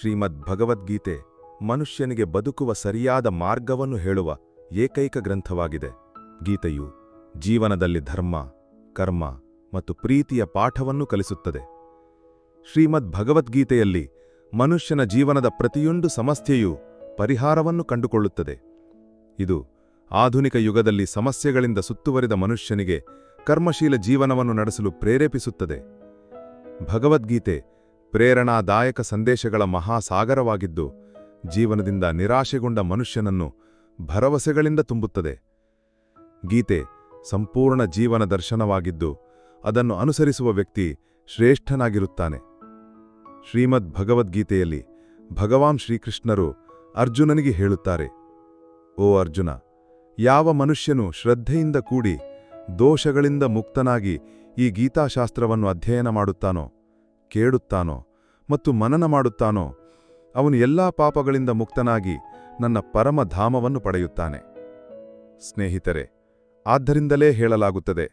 ಶ್ರೀಮದ್ ಭಗವದ್ಗೀತೆ ಮನುಷ್ಯನಿಗೆ ಬದುಕುವ ಸರಿಯಾದ ಮಾರ್ಗವನ್ನು ಹೇಳುವ ಏಕೈಕ ಗ್ರಂಥವಾಗಿದೆ. ಗೀತೆಯು ಜೀವನದಲ್ಲಿ ಧರ್ಮ, ಕರ್ಮ ಮತ್ತು ಪ್ರೀತಿಯ ಪಾಠವನ್ನು ಕಲಿಸುತ್ತದೆ. ಶ್ರೀಮದ್ ಭಗವದ್ಗೀತೆಯಲ್ಲಿ ಮನುಷ್ಯನ ಜೀವನದ ಪ್ರತಿಯೊಂದು ಸಮಸ್ಯೆಯೂ ಪರಿಹಾರವನ್ನು ಕಂಡುಕೊಳ್ಳುತ್ತದೆ. ಇದು ಆಧುನಿಕ ಯುಗದಲ್ಲಿ ಸಮಸ್ಯೆಗಳಿಂದ ಸುತ್ತುವರಿದ ಮನುಷ್ಯನಿಗೆ ಕರ್ಮಶೀಲ ಜೀವನವನ್ನು ನಡೆಸಲು ಪ್ರೇರೇಪಿಸುತ್ತದೆ. ಭಗವದ್ಗೀತೆ ಪ್ರೇರಣಾದಾಯಕ ಸಂದೇಶಗಳ ಮಹಾಸಾಗರವಾಗಿದ್ದು, ಜೀವನದಿಂದ ನಿರಾಶೆಗೊಂಡ ಮನುಷ್ಯನನ್ನು ಭರವಸೆಗಳಿಂದ ತುಂಬುತ್ತದೆ. ಗೀತೆ ಸಂಪೂರ್ಣ ಜೀವನ ದರ್ಶನವಾಗಿದ್ದು, ಅದನ್ನು ಅನುಸರಿಸುವ ವ್ಯಕ್ತಿ ಶ್ರೇಷ್ಠನಾಗಿರುತ್ತಾನೆ. ಶ್ರೀಮದ್ ಭಗವದ್ಗೀತೆಯಲ್ಲಿ ಭಗವಾನ್ ಶ್ರೀಕೃಷ್ಣರು ಅರ್ಜುನನಿಗೆ ಹೇಳುತ್ತಾರೆ, ಓ ಅರ್ಜುನ, ಯಾವ ಮನುಷ್ಯನು ಶ್ರದ್ಧೆಯಿಂದ ಕೂಡಿ ದೋಷಗಳಿಂದ ಮುಕ್ತನಾಗಿ ಈ ಗೀತಾಶಾಸ್ತ್ರವನ್ನು ಅಧ್ಯಯನ ಮಾಡುತ್ತಾನೋ ಕೇಳುತ್ತಾನೋ ಮತ್ತು ಮನನ ಮಾಡುತ್ತಾನೋ, ಅವನು ಎಲ್ಲಾ ಪಾಪಗಳಿಂದ ಮುಕ್ತನಾಗಿ ನನ್ನ ಪರಮಧಾಮವನ್ನು ಪಡೆಯುತ್ತಾನೆ. ಸ್ನೇಹಿತರೆ, ಆದ್ದರಿಂದಲೇ ಹೇಳಲಾಗುತ್ತದೆ,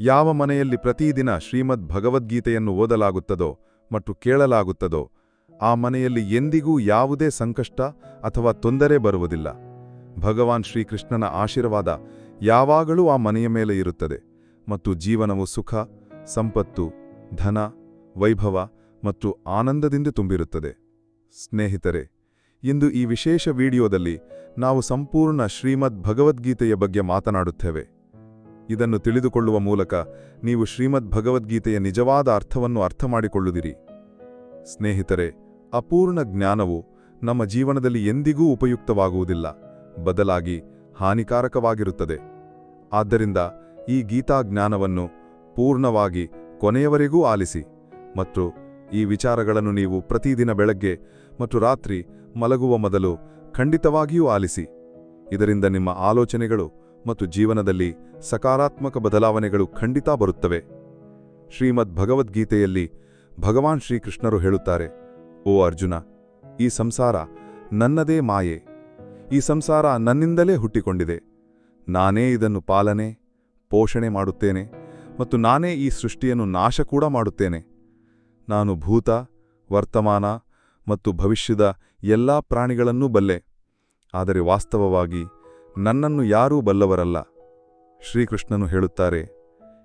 ಯಾವ ಮನೆಯಲ್ಲಿ ಪ್ರತಿದಿನ ಶ್ರೀಮದ್ ಭಗವದ್ಗೀತೆಯನ್ನು ಓದಲಾಗುತ್ತದೋ ಮತ್ತು ಕೇಳಲಾಗುತ್ತದೋ, ಆ ಮನೆಯಲ್ಲಿ ಎಂದಿಗೂ ಯಾವುದೇ ಸಂಕಷ್ಟ ಅಥವಾ ತೊಂದರೆ ಬರುವುದಿಲ್ಲ. ಭಗವಾನ್ ಶ್ರೀಕೃಷ್ಣನ ಆಶೀರ್ವಾದ ಯಾವಾಗಲೂ ಆ ಮನೆಯ ಮೇಲೆ ಇರುತ್ತದೆ ಮತ್ತು ಜೀವನವು ಸುಖ, ಸಂಪತ್ತು, ಧನ ವೈಭವ ಮತ್ತು ಆನಂದದಿಂದ ತುಂಬಿರುತ್ತದೆ. ಸ್ನೇಹಿತರೆ, ಇಂದು ಈ ವಿಶೇಷ ವಿಡಿಯೋದಲ್ಲಿ ನಾವು ಸಂಪೂರ್ಣ ಶ್ರೀಮದ್ ಭಗವದ್ಗೀತೆಯ ಬಗ್ಗೆ ಮಾತನಾಡುತ್ತೇವೆ. ಇದನ್ನು ತಿಳಿದುಕೊಳ್ಳುವ ಮೂಲಕ ನೀವು ಶ್ರೀಮದ್ ಭಗವದ್ಗೀತೆಯ ನಿಜವಾದ ಅರ್ಥವನ್ನು ಅರ್ಥಮಾಡಿಕೊಳ್ಳುದಿರಿ ಸ್ನೇಹಿತರೆ, ಅಪೂರ್ಣ ಜ್ಞಾನವು ನಮ್ಮ ಜೀವನದಲ್ಲಿ ಎಂದಿಗೂ ಉಪಯುಕ್ತವಾಗುವುದಿಲ್ಲ, ಬದಲಾಗಿ ಹಾನಿಕಾರಕವಾಗಿರುತ್ತದೆ. ಆದ್ದರಿಂದ ಈ ಗೀತಾ ಜ್ಞಾನವನ್ನು ಪೂರ್ಣವಾಗಿ ಕೊನೆಯವರೆಗೂ ಆಲಿಸಿ. ಮತ್ತು ಈ ವಿಚಾರಗಳನ್ನು ನೀವು ಪ್ರತಿದಿನ ಬೆಳಗ್ಗೆ ಮತ್ತು ರಾತ್ರಿ ಮಲಗುವ ಮೊದಲು ಖಂಡಿತವಾಗಿಯೂ ಆಲಿಸಿ. ಇದರಿಂದ ನಿಮ್ಮ ಆಲೋಚನೆಗಳು ಮತ್ತು ಜೀವನದಲ್ಲಿ ಸಕಾರಾತ್ಮಕ ಬದಲಾವಣೆಗಳು ಖಂಡಿತ ಬರುತ್ತವೆ. ಶ್ರೀಮದ್ ಭಗವದ್ಗೀತೆಯಲ್ಲಿ ಭಗವಾನ್ ಶ್ರೀಕೃಷ್ಣರು ಹೇಳುತ್ತಾರೆ, ಓ ಅರ್ಜುನ, ಈ ಸಂಸಾರ ನನ್ನದೇ ಮಾಯೆ. ಈ ಸಂಸಾರ ನನ್ನಿಂದಲೇ ಹುಟ್ಟಿಕೊಂಡಿದೆ. ನಾನೇ ಇದನ್ನು ಪಾಲನೆ, ಪೋಷಣೆ ಮಾಡುತ್ತೇನೆ ಮತ್ತು ನಾನೇ ಈ ಸೃಷ್ಟಿಯನ್ನು ನಾಶ ಕೂಡ ಮಾಡುತ್ತೇನೆ. ನಾನು ಭೂತ, ವರ್ತಮಾನ ಮತ್ತು ಭವಿಷ್ಯದ ಎಲ್ಲಾ ಪ್ರಾಣಿಗಳನ್ನೂ ಬಲ್ಲೆ. ಆದರೆ ವಾಸ್ತವವಾಗಿ ನನ್ನನ್ನು ಯಾರೂ ಬಲ್ಲವರಲ್ಲ. ಶ್ರೀಕೃಷ್ಣನು ಹೇಳುತ್ತಾರೆ,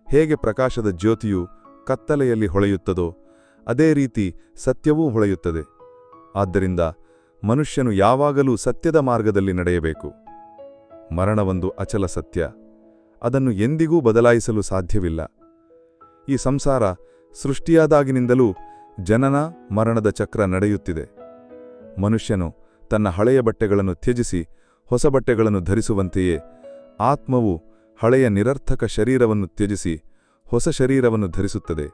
ಹೇಗೆ ಪ್ರಕಾಶದ ಜ್ಯೋತಿಯು ಕತ್ತಲೆಯಲ್ಲಿ ಹೊಳೆಯುತ್ತದೋ, ಅದೇ ರೀತಿ ಸತ್ಯವೂ ಹೊಳೆಯುತ್ತದೆ. ಆದ್ದರಿಂದ ಮನುಷ್ಯನು ಯಾವಾಗಲೂ ಸತ್ಯದ ಮಾರ್ಗದಲ್ಲಿ ನಡೆಯಬೇಕು. ಮರಣವೊಂದು ಅಚಲ ಸತ್ಯ. ಅದನ್ನು ಎಂದಿಗೂ ಬದಲಾಯಿಸಲು ಸಾಧ್ಯವಿಲ್ಲ. ಈ ಸಂಸಾರ ಸೃಷ್ಟಿಯಾದಾಗಿನಿಂದಲೂ ಜನನ ಮರಣದ ಚಕ್ರ ನಡೆಯುತ್ತಿದೆ. ಮನುಷ್ಯನು ತನ್ನ ಹಳೆಯ ಬಟ್ಟೆಗಳನ್ನು ತ್ಯಜಿಸಿ ಹೊಸ ಬಟ್ಟೆಗಳನ್ನು ಧರಿಸುವಂತೆಯೇ ಆತ್ಮವು ಹಳೆಯ ನಿರರ್ಥಕ ಶರೀರವನ್ನು ತ್ಯಜಿಸಿ ಹೊಸ ಶರೀರವನ್ನು ಧರಿಸುತ್ತದೆ.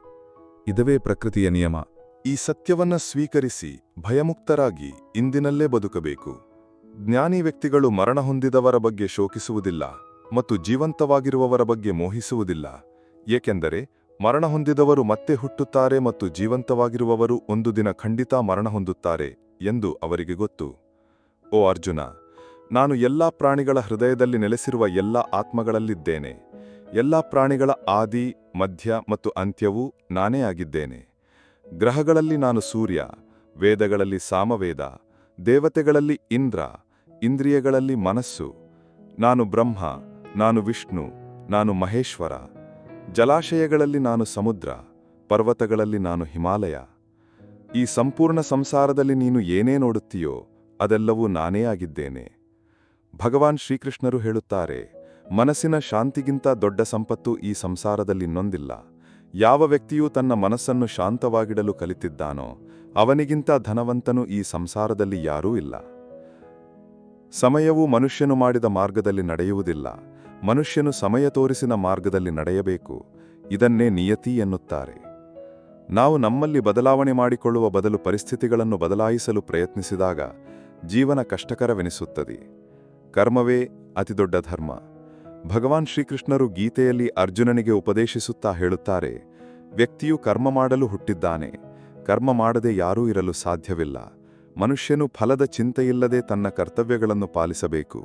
ಇದವೇ ಪ್ರಕೃತಿಯ ನಿಯಮ. ಈ ಸತ್ಯವನ್ನ ಸ್ವೀಕರಿಸಿ ಭಯಮುಕ್ತರಾಗಿ ಇಂದಿನಲ್ಲೇ ಬದುಕಬೇಕು. ಜ್ಞಾನಿ ವ್ಯಕ್ತಿಗಳು ಮರಣ ಹೊಂದಿದವರ ಬಗ್ಗೆ ಶೋಕಿಸುವುದಿಲ್ಲ ಮತ್ತು ಜೀವಂತವಾಗಿರುವವರ ಬಗ್ಗೆ ಮೋಹಿಸುವುದಿಲ್ಲ. ಏಕೆಂದರೆ ಮರಣ ಹೊಂದಿದವರು ಮತ್ತೆ ಹುಟ್ಟುತ್ತಾರೆ ಮತ್ತು ಜೀವಂತವಾಗಿರುವವರು ಒಂದು ದಿನ ಖಂಡಿತ ಮರಣ ಹೊಂದುತ್ತಾರೆ ಎಂದು ಅವರಿಗೆ ಗೊತ್ತು. ಓ ಅರ್ಜುನ, ನಾನು ಎಲ್ಲಾ ಪ್ರಾಣಿಗಳ ಹೃದಯದಲ್ಲಿ ನೆಲೆಸಿರುವ ಎಲ್ಲ ಆತ್ಮಗಳಲ್ಲಿದ್ದೇನೆ. ಎಲ್ಲಾ ಪ್ರಾಣಿಗಳ ಆದಿ, ಮಧ್ಯ ಮತ್ತು ಅಂತ್ಯವೂ ನಾನೇ ಆಗಿದ್ದೇನೆ. ಗ್ರಹಗಳಲ್ಲಿ ನಾನು ಸೂರ್ಯ, ವೇದಗಳಲ್ಲಿ ಸಾಮವೇದ, ದೇವತೆಗಳಲ್ಲಿ ಇಂದ್ರ, ಇಂದ್ರಿಯಗಳಲ್ಲಿ ಮನಸ್ಸು. ನಾನು ಬ್ರಹ್ಮ, ನಾನು ವಿಷ್ಣು, ನಾನು ಮಹೇಶ್ವರ. ಜಲಾಶಯಗಳಲ್ಲಿ ನಾನು ಸಮುದ್ರ, ಪರ್ವತಗಳಲ್ಲಿ ನಾನು ಹಿಮಾಲಯ. ಈ ಸಂಪೂರ್ಣ ಸಂಸಾರದಲ್ಲಿ ನೀನು ಏನೇ ನೋಡುತ್ತೀಯೋ ಅದೆಲ್ಲವೂ ನಾನೇ ಆಗಿದ್ದೇನೆ. ಭಗವಾನ್ ಶ್ರೀಕೃಷ್ಣರು ಹೇಳುತ್ತಾರೆ, ಮನಸ್ಸಿನ ಶಾಂತಿಗಿಂತ ದೊಡ್ಡ ಸಂಪತ್ತು ಈ ಸಂಸಾರದಲ್ಲಿ ನೊಂದಿಲ್ಲ ಯಾವ ವ್ಯಕ್ತಿಯೂ ತನ್ನ ಮನಸ್ಸನ್ನು ಶಾಂತವಾಗಿಡಲು ಕಲಿತಿದ್ದಾನೋ ಅವನಿಗಿಂತ ಧನವಂತನು ಈ ಸಂಸಾರದಲ್ಲಿ ಯಾರೂ ಇಲ್ಲ. ಸಮಯವು ಮನುಷ್ಯನು ಮಾಡಿದ ಮಾರ್ಗದಲ್ಲಿ ನಡೆಯುವುದಿಲ್ಲ. ಮನುಷ್ಯನು ಸಮಯ ತೋರಿಸಿದ ಮಾರ್ಗದಲ್ಲಿ ನಡೆಯಬೇಕು. ಇದನ್ನೇ ನಿಯತಿ ಎನ್ನುತ್ತಾರೆ. ನಾವು ನಮ್ಮಲ್ಲಿ ಬದಲಾವಣೆ ಮಾಡಿಕೊಳ್ಳುವ ಬದಲು ಪರಿಸ್ಥಿತಿಗಳನ್ನು ಬದಲಾಯಿಸಲು ಪ್ರಯತ್ನಿಸಿದಾಗ ಜೀವನ ಕಷ್ಟಕರವೆನಿಸುತ್ತದೆ. ಕರ್ಮವೇ ಅತಿದೊಡ್ಡ ಧರ್ಮ. ಭಗವಾನ್ ಶ್ರೀಕೃಷ್ಣರು ಗೀತೆಯಲ್ಲಿ ಅರ್ಜುನನಿಗೆ ಉಪದೇಶಿಸುತ್ತಾ ಹೇಳುತ್ತಾರೆ, ವ್ಯಕ್ತಿಯು ಕರ್ಮ ಮಾಡಲು ಹುಟ್ಟಿದ್ದಾನೆ, ಕರ್ಮ ಮಾಡದೆ ಯಾರೂ ಇರಲು ಸಾಧ್ಯವಿಲ್ಲ, ಮನುಷ್ಯನು ಫಲದ ಚಿಂತೆಯಿಲ್ಲದೆ ತನ್ನ ಕರ್ತವ್ಯಗಳನ್ನು ಪಾಲಿಸಬೇಕು.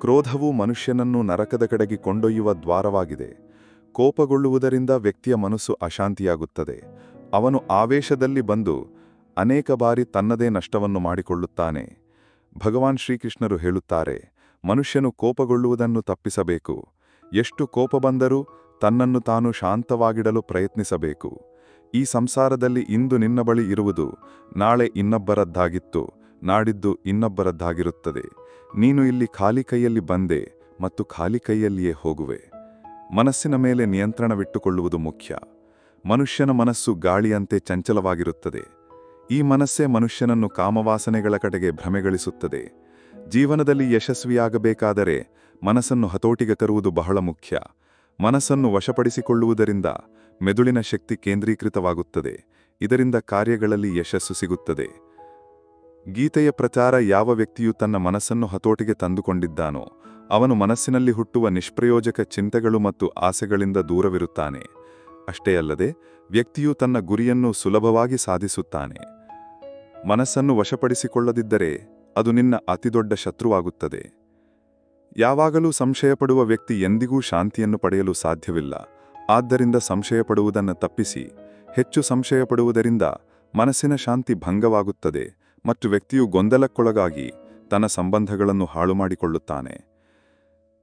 ಕ್ರೋಧವು ಮನುಷ್ಯನನ್ನು ನರಕದ ಕಡೆಗೆ ಕೊಂಡೊಯ್ಯುವ ದ್ವಾರವಾಗಿದೆ. ಕೋಪಗೊಳ್ಳುವುದರಿಂದ ವ್ಯಕ್ತಿಯ ಮನಸ್ಸು ಅಶಾಂತಿಯಾಗುತ್ತದೆ. ಅವನು ಆವೇಶದಲ್ಲಿ ಬಂದು ಅನೇಕ ಬಾರಿ ತನ್ನದೇ ನಷ್ಟವನ್ನು ಮಾಡಿಕೊಳ್ಳುತ್ತಾನೆ. ಭಗವಾನ್ ಶ್ರೀಕೃಷ್ಣರು ಹೇಳುತ್ತಾರೆ, ಮನುಷ್ಯನು ಕೋಪಗೊಳ್ಳುವುದನ್ನು ತಪ್ಪಿಸಬೇಕು. ಎಷ್ಟು ಕೋಪ ಬಂದರೂ ತನ್ನನ್ನು ತಾನು ಶಾಂತವಾಗಿಡಲು ಪ್ರಯತ್ನಿಸಬೇಕು. ಈ ಸಂಸಾರದಲ್ಲಿ ಇಂದು ನಿನ್ನ ಬಳಿ ಇರುವುದು ನಾಳೆ ಇನ್ನೊಬ್ಬರದ್ದಾಗಿತ್ತು, ನಾಡಿದ್ದು ಇನ್ನೊಬ್ಬರದ್ದಾಗಿರುತ್ತದೆ. ನೀನು ಇಲ್ಲಿ ಖಾಲಿ ಕೈಯಲ್ಲಿ ಬಂದೆ ಮತ್ತು ಖಾಲಿ ಕೈಯಲ್ಲಿಯೇ ಹೋಗುವೆ. ಮನಸ್ಸಿನ ಮೇಲೆ ನಿಯಂತ್ರಣವಿಟ್ಟುಕೊಳ್ಳುವುದು ಮುಖ್ಯ. ಮನುಷ್ಯನ ಮನಸ್ಸು ಗಾಳಿಯಂತೆ ಚಂಚಲವಾಗಿರುತ್ತದೆ. ಈ ಮನಸ್ಸೇ ಮನುಷ್ಯನನ್ನು ಕಾಮವಾಸನೆಗಳ ಕಡೆಗೆ ಭ್ರಮೆಗಳಿಸುತ್ತದೆ. ಜೀವನದಲ್ಲಿ ಯಶಸ್ವಿಯಾಗಬೇಕಾದರೆ ಮನಸ್ಸನ್ನು ಹತೋಟಿಗೆ ತರುವುದು ಬಹಳ ಮುಖ್ಯ. ಮನಸ್ಸನ್ನು ವಶಪಡಿಸಿಕೊಳ್ಳುವುದರಿಂದ ಮೆದುಳಿನ ಶಕ್ತಿ ಕೇಂದ್ರೀಕೃತವಾಗುತ್ತದೆ. ಇದರಿಂದ ಕಾರ್ಯಗಳಲ್ಲಿ ಯಶಸ್ಸು ಸಿಗುತ್ತದೆ. ಗೀತೆಯ ಪ್ರಚಾರ ಯಾವ ವ್ಯಕ್ತಿಯು ತನ್ನ ಮನಸ್ಸನ್ನು ಹತೋಟಿಗೆ ತಂದುಕೊಂಡಿದ್ದಾನೋ ಅವನು ಮನಸ್ಸಿನಲ್ಲಿ ಹುಟ್ಟುವ ನಿಷ್ಪ್ರಯೋಜಕ ಚಿಂತೆಗಳು ಮತ್ತು ಆಸೆಗಳಿಂದ ದೂರವಿರುತ್ತಾನೆ. ಅಷ್ಟೇ ಅಲ್ಲದೆ, ವ್ಯಕ್ತಿಯು ತನ್ನ ಗುರಿಯನ್ನು ಸುಲಭವಾಗಿ ಸಾಧಿಸುತ್ತಾನೆ. ಮನಸ್ಸನ್ನು ವಶಪಡಿಸಿಕೊಳ್ಳದಿದ್ದರೆ ಅದು ನಿನ್ನ ಅತಿದೊಡ್ಡ ಶತ್ರುವಾಗುತ್ತದೆ. ಯಾವಾಗಲೂ ಸಂಶಯಪಡುವ ವ್ಯಕ್ತಿ ಎಂದಿಗೂ ಶಾಂತಿಯನ್ನು ಪಡೆಯಲು ಸಾಧ್ಯವಿಲ್ಲ. ಆದ್ದರಿಂದ ಸಂಶಯಪಡುವುದನ್ನು ತಪ್ಪಿಸಿ. ಹೆಚ್ಚು ಸಂಶಯಪಡುವುದರಿಂದ ಮನಸ್ಸಿನ ಶಾಂತಿ ಭಂಗವಾಗುತ್ತದೆ ಮತ್ತು ವ್ಯಕ್ತಿಯು ಗೊಂದಲಕ್ಕೊಳಗಾಗಿ ತನ್ನ ಸಂಬಂಧಗಳನ್ನು ಹಾಳು ಮಾಡಿಕೊಳ್ಳುತ್ತಾನೆ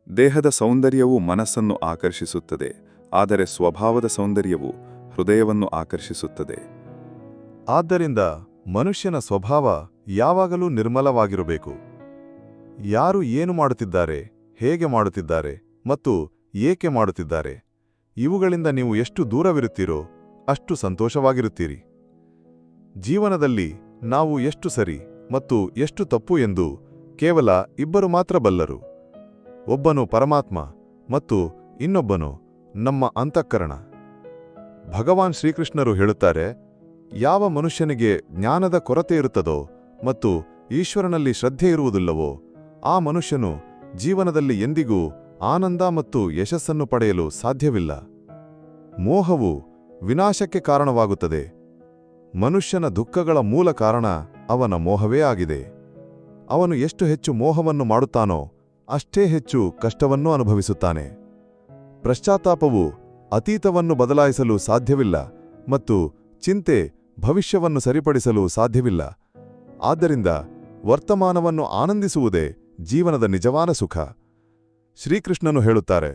ದೇಹದ ಸೌಂದರ್ಯವು ಮನಸ್ಸನ್ನು ಆಕರ್ಷಿಸುತ್ತದೆ, ಆದರೆ ಸ್ವಭಾವದ ಸೌಂದರ್ಯವು ಹೃದಯವನ್ನು ಆಕರ್ಷಿಸುತ್ತದೆ. ಆದ್ದರಿಂದ ಮನುಷ್ಯನ ಸ್ವಭಾವ ಯಾವಾಗಲೂ ನಿರ್ಮಲವಾಗಿರಬೇಕು. ಯಾರು ಏನು ಮಾಡುತ್ತಿದ್ದಾರೆ, ಹೇಗೆ ಮಾಡುತ್ತಿದ್ದಾರೆ ಮತ್ತು ಏಕೆ ಮಾಡುತ್ತಿದ್ದಾರೆ, ಇವುಗಳಿಂದ ನೀವು ಎಷ್ಟು ದೂರವಿರುತ್ತೀರೋ ಅಷ್ಟು ಸಂತೋಷವಾಗಿರುತ್ತೀರಿ. ಜೀವನದಲ್ಲಿ ನಾವು ಎಷ್ಟು ಸರಿ ಮತ್ತು ಎಷ್ಟು ತಪ್ಪು ಎಂದು ಕೇವಲ ಇಬ್ಬರು ಮಾತ್ರ ಬಲ್ಲರು. ಒಬ್ಬನು ಪರಮಾತ್ಮ ಮತ್ತು ಇನ್ನೊಬ್ಬನು ನಮ್ಮ ಅಂತಃಕರಣ. ಭಗವಾನ್ ಶ್ರೀಕೃಷ್ಣರು ಹೇಳುತ್ತಾರೆ, ಯಾವ ಮನುಷ್ಯನಿಗೆ ಜ್ಞಾನದ ಕೊರತೆ ಇರುತ್ತದೋ ಮತ್ತು ಈಶ್ವರನಲ್ಲಿ ಶ್ರದ್ಧೆ ಇರುವುದಿಲ್ಲವೋ, ಆ ಮನುಷ್ಯನು ಜೀವನದಲ್ಲಿ ಎಂದಿಗೂ ಆನಂದ ಮತ್ತು ಯಶಸ್ಸನ್ನು ಪಡೆಯಲು ಸಾಧ್ಯವಿಲ್ಲ. ಮೋಹವು ವಿನಾಶಕ್ಕೆ ಕಾರಣವಾಗುತ್ತದೆ. ಮನುಷ್ಯನ ದುಃಖಗಳ ಮೂಲ ಕಾರಣ ಅವನ ಮೋಹವೇ ಆಗಿದೆ. ಅವನು ಎಷ್ಟು ಹೆಚ್ಚು ಮೋಹವನ್ನು ಮಾಡುತ್ತಾನೋ ಅಷ್ಟೇ ಹೆಚ್ಚು ಕಷ್ಟವನ್ನು ಅನುಭವಿಸುತ್ತಾನೆ. ಪಶ್ಚಾತ್ತಾಪವು ಅತೀತವನ್ನು ಬದಲಾಯಿಸಲು ಸಾಧ್ಯವಿಲ್ಲ ಮತ್ತು ಚಿಂತೆ ಭವಿಷ್ಯವನ್ನು ಸರಿಪಡಿಸಲು ಸಾಧ್ಯವಿಲ್ಲ. ಆದ್ದರಿಂದ ವರ್ತಮಾನವನ್ನು ಆನಂದಿಸುವುದೇ ಜೀವನದ ನಿಜವಾದ ಸುಖ. ಶ್ರೀಕೃಷ್ಣನು ಹೇಳುತ್ತಾರೆ,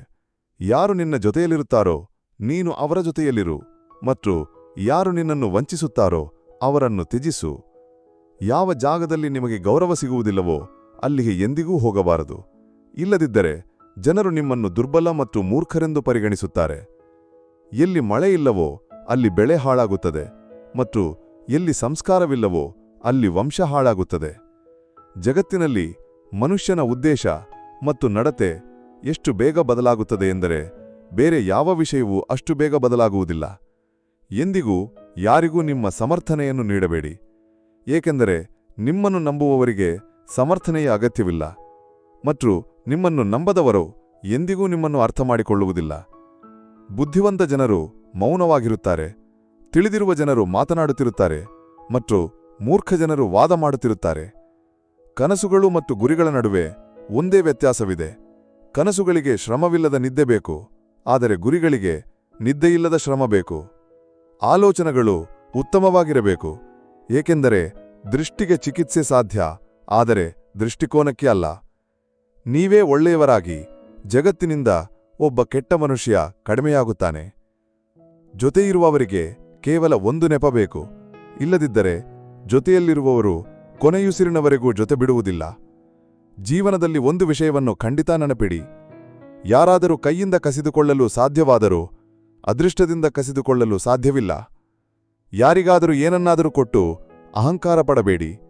ಯಾರು ನಿನ್ನ ಜೊತೆಯಲ್ಲಿರುತ್ತಾರೋ ನೀನು ಅವರ ಜೊತೆಯಲ್ಲಿರು ಮತ್ತು ಯಾರು ನಿನ್ನನ್ನು ವಂಚಿಸುತ್ತಾರೋ ಅವರನ್ನು ತ್ಯಜಿಸು. ಯಾವ ಜಾಗದಲ್ಲಿ ನಿಮಗೆ ಗೌರವ ಸಿಗುವುದಿಲ್ಲವೋ ಅಲ್ಲಿಗೆ ಎಂದಿಗೂ ಹೋಗಬಾರದು. ಇಲ್ಲದಿದ್ದರೆ ಜನರು ನಿಮ್ಮನ್ನು ದುರ್ಬಲ ಮತ್ತು ಮೂರ್ಖರೆಂದು ಪರಿಗಣಿಸುತ್ತಾರೆ. ಎಲ್ಲಿ ಮಳೆ ಇಲ್ಲವೋ ಅಲ್ಲಿ ಬೆಳೆ ಹಾಳಾಗುತ್ತದೆ ಮತ್ತು ಎಲ್ಲಿ ಸಂಸ್ಕಾರವಿಲ್ಲವೋ ಅಲ್ಲಿ ವಂಶ ಹಾಳಾಗುತ್ತದೆ. ಜಗತ್ತಿನಲ್ಲಿ ಮನುಷ್ಯನ ಉದ್ದೇಶ ಮತ್ತು ನಡತೆ ಎಷ್ಟು ಬೇಗ ಬದಲಾಗುತ್ತದೆ ಎಂದರೆ ಬೇರೆ ಯಾವ ವಿಷಯವೂ ಅಷ್ಟು ಬೇಗ ಬದಲಾಗುವುದಿಲ್ಲ. ಎಂದಿಗೂ ಯಾರಿಗೂ ನಿಮ್ಮ ಸಮರ್ಥನೆಯನ್ನು ನೀಡಬೇಡಿ. ಏಕೆಂದರೆ ನಿಮ್ಮನ್ನು ನಂಬುವವರಿಗೆ ಸಮರ್ಥನೆಯ ಅಗತ್ಯವಿಲ್ಲ. ಮತ್ತು ನಿಮ್ಮನ್ನು ನಂಬದವರು ಎಂದಿಗೂ ನಿಮ್ಮನ್ನು ಅರ್ಥ ಮಾಡಿಕೊಳ್ಳುವುದಿಲ್ಲ ಬುದ್ಧಿವಂತ ಜನರು ಮೌನವಾಗಿರುತ್ತಾರೆ. ತಿಳಿದಿರುವ ಜನರು ಮಾತನಾಡುತ್ತಿರುತ್ತಾರೆ ಮತ್ತು ಮೂರ್ಖ ಜನರು ವಾದ ಮಾಡುತ್ತಿರುತ್ತಾರೆ. ಕನಸುಗಳು ಮತ್ತು ಗುರಿಗಳ ನಡುವೆ ಒಂದೇ ವ್ಯತ್ಯಾಸವಿದೆ. ಕನಸುಗಳಿಗೆ ಶ್ರಮವಿಲ್ಲದ ನಿದ್ದೆ ಬೇಕು, ಆದರೆ ಗುರಿಗಳಿಗೆ ನಿದ್ದೆಯಿಲ್ಲದ ಶ್ರಮ ಬೇಕು. ಆಲೋಚನೆಗಳು ಉತ್ತಮವಾಗಿರಬೇಕು, ಏಕೆಂದರೆ ದೃಷ್ಟಿಗೆ ಚಿಕಿತ್ಸೆ ಸಾಧ್ಯ, ಆದರೆ ದೃಷ್ಟಿಕೋನಕ್ಕೆ ಅಲ್ಲ. ನೀವೇ ಒಳ್ಳೆಯವರಾಗಿ ಜಗತ್ತಿನಿಂದ ಒಬ್ಬ ಕೆಟ್ಟ ಮನುಷ್ಯ ಕಡಿಮೆಯಾಗುತ್ತಾನೆ. ಜೊತೆಯಿರುವವರಿಗೆ ಕೇವಲ ಒಂದು ನೆಪ ಬೇಕು. ಇಲ್ಲದಿದ್ದರೆ ಜೊತೆಯಲ್ಲಿರುವವರು ಕೊನೆಯುಸಿರಿನವರೆಗೂ ಜೊತೆ ಬಿಡುವುದಿಲ್ಲ. ಜೀವನದಲ್ಲಿ ಒಂದು ವಿಷಯವನ್ನು ಖಂಡಿತ ನೆನಪಿಡಿ. ಯಾರಾದರೂ ಕೈಯಿಂದ ಕಸಿದುಕೊಳ್ಳಲು ಸಾಧ್ಯವಾದರೂ ಅದೃಷ್ಟದಿಂದ ಕಸಿದುಕೊಳ್ಳಲು ಸಾಧ್ಯವಿಲ್ಲ. ಯಾರಿಗಾದರೂ ಏನನ್ನಾದರೂ ಕೊಟ್ಟು ಅಹಂಕಾರ ಪಡಬೇಡಿ.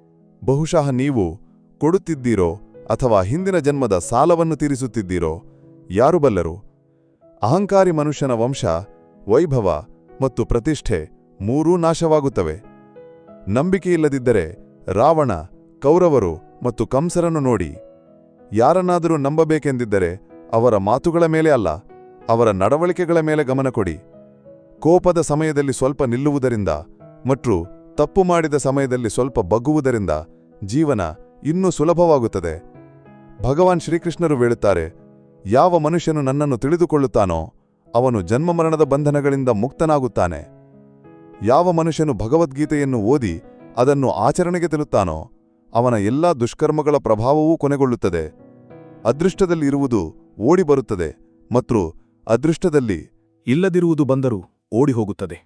ಬಹುಶಃ ನೀವು ಕೊಡುತ್ತಿದ್ದೀರೋ ಅಥವಾ ಹಿಂದಿನ ಜನ್ಮದ ಸಾಲವನ್ನು ತೀರಿಸುತ್ತಿದ್ದೀರೋ ಯಾರು ಬಲ್ಲರು? ಅಹಂಕಾರಿ ಮನುಷ್ಯನ ವಂಶ, ವೈಭವ ಮತ್ತು ಪ್ರತಿಷ್ಠೆ ಮೂರೂ ನಾಶವಾಗುತ್ತವೆ. ನಂಬಿಕೆಯಿಲ್ಲದಿದ್ದರೆ ರಾವಣ, ಕೌರವರು ಮತ್ತು ಕಂಸರನ್ನು ನೋಡಿ. ಯಾರನ್ನಾದರೂ ನಂಬಬೇಕೆಂದಿದ್ದರೆ ಅವರ ಮಾತುಗಳ ಮೇಲೆ ಅಲ್ಲ, ಅವರ ನಡವಳಿಕೆಗಳ ಮೇಲೆ ಗಮನ ಕೊಡಿ. ಕೋಪದ ಸಮಯದಲ್ಲಿ ಸ್ವಲ್ಪ ನಿಲ್ಲುವುದರಿಂದ ಮತ್ತು ತಪ್ಪು ಮಾಡಿದ ಸಮಯದಲ್ಲಿ ಸ್ವಲ್ಪ ಬಗ್ಗುವುದರಿಂದ ಜೀವನ ಇನ್ನೂ ಸುಲಭವಾಗುತ್ತದೆ. ಭಗವಾನ್ ಶ್ರೀಕೃಷ್ಣರು ಹೇಳುತ್ತಾರೆ, ಯಾವ ಮನುಷ್ಯನು ನನ್ನನ್ನು ತಿಳಿದುಕೊಳ್ಳುತ್ತಾನೋ ಅವನು ಜನ್ಮ ಮರಣದ ಬಂಧನಗಳಿಂದ ಮುಕ್ತನಾಗುತ್ತಾನೆ. ಯಾವ ಮನುಷ್ಯನು ಭಗವದ್ಗೀತೆಯನ್ನು ಓದಿ ಅದನ್ನು ಆಚರಣೆಗೆ ತರುತ್ತಾನೋ ಅವನ ಎಲ್ಲಾ ದುಷ್ಕರ್ಮಗಳ ಪ್ರಭಾವವೂ ಕೊನೆಗೊಳ್ಳುತ್ತದೆ. ಅದೃಷ್ಟದಲ್ಲಿ ಇರುವುದು ಓಡಿ ಬರುತ್ತದೆ ಮತ್ತು ಅದೃಷ್ಟದಲ್ಲಿ ಇಲ್ಲದಿರುವುದು ಬಂದರೂ ಓಡಿ ಹೋಗುತ್ತದೆ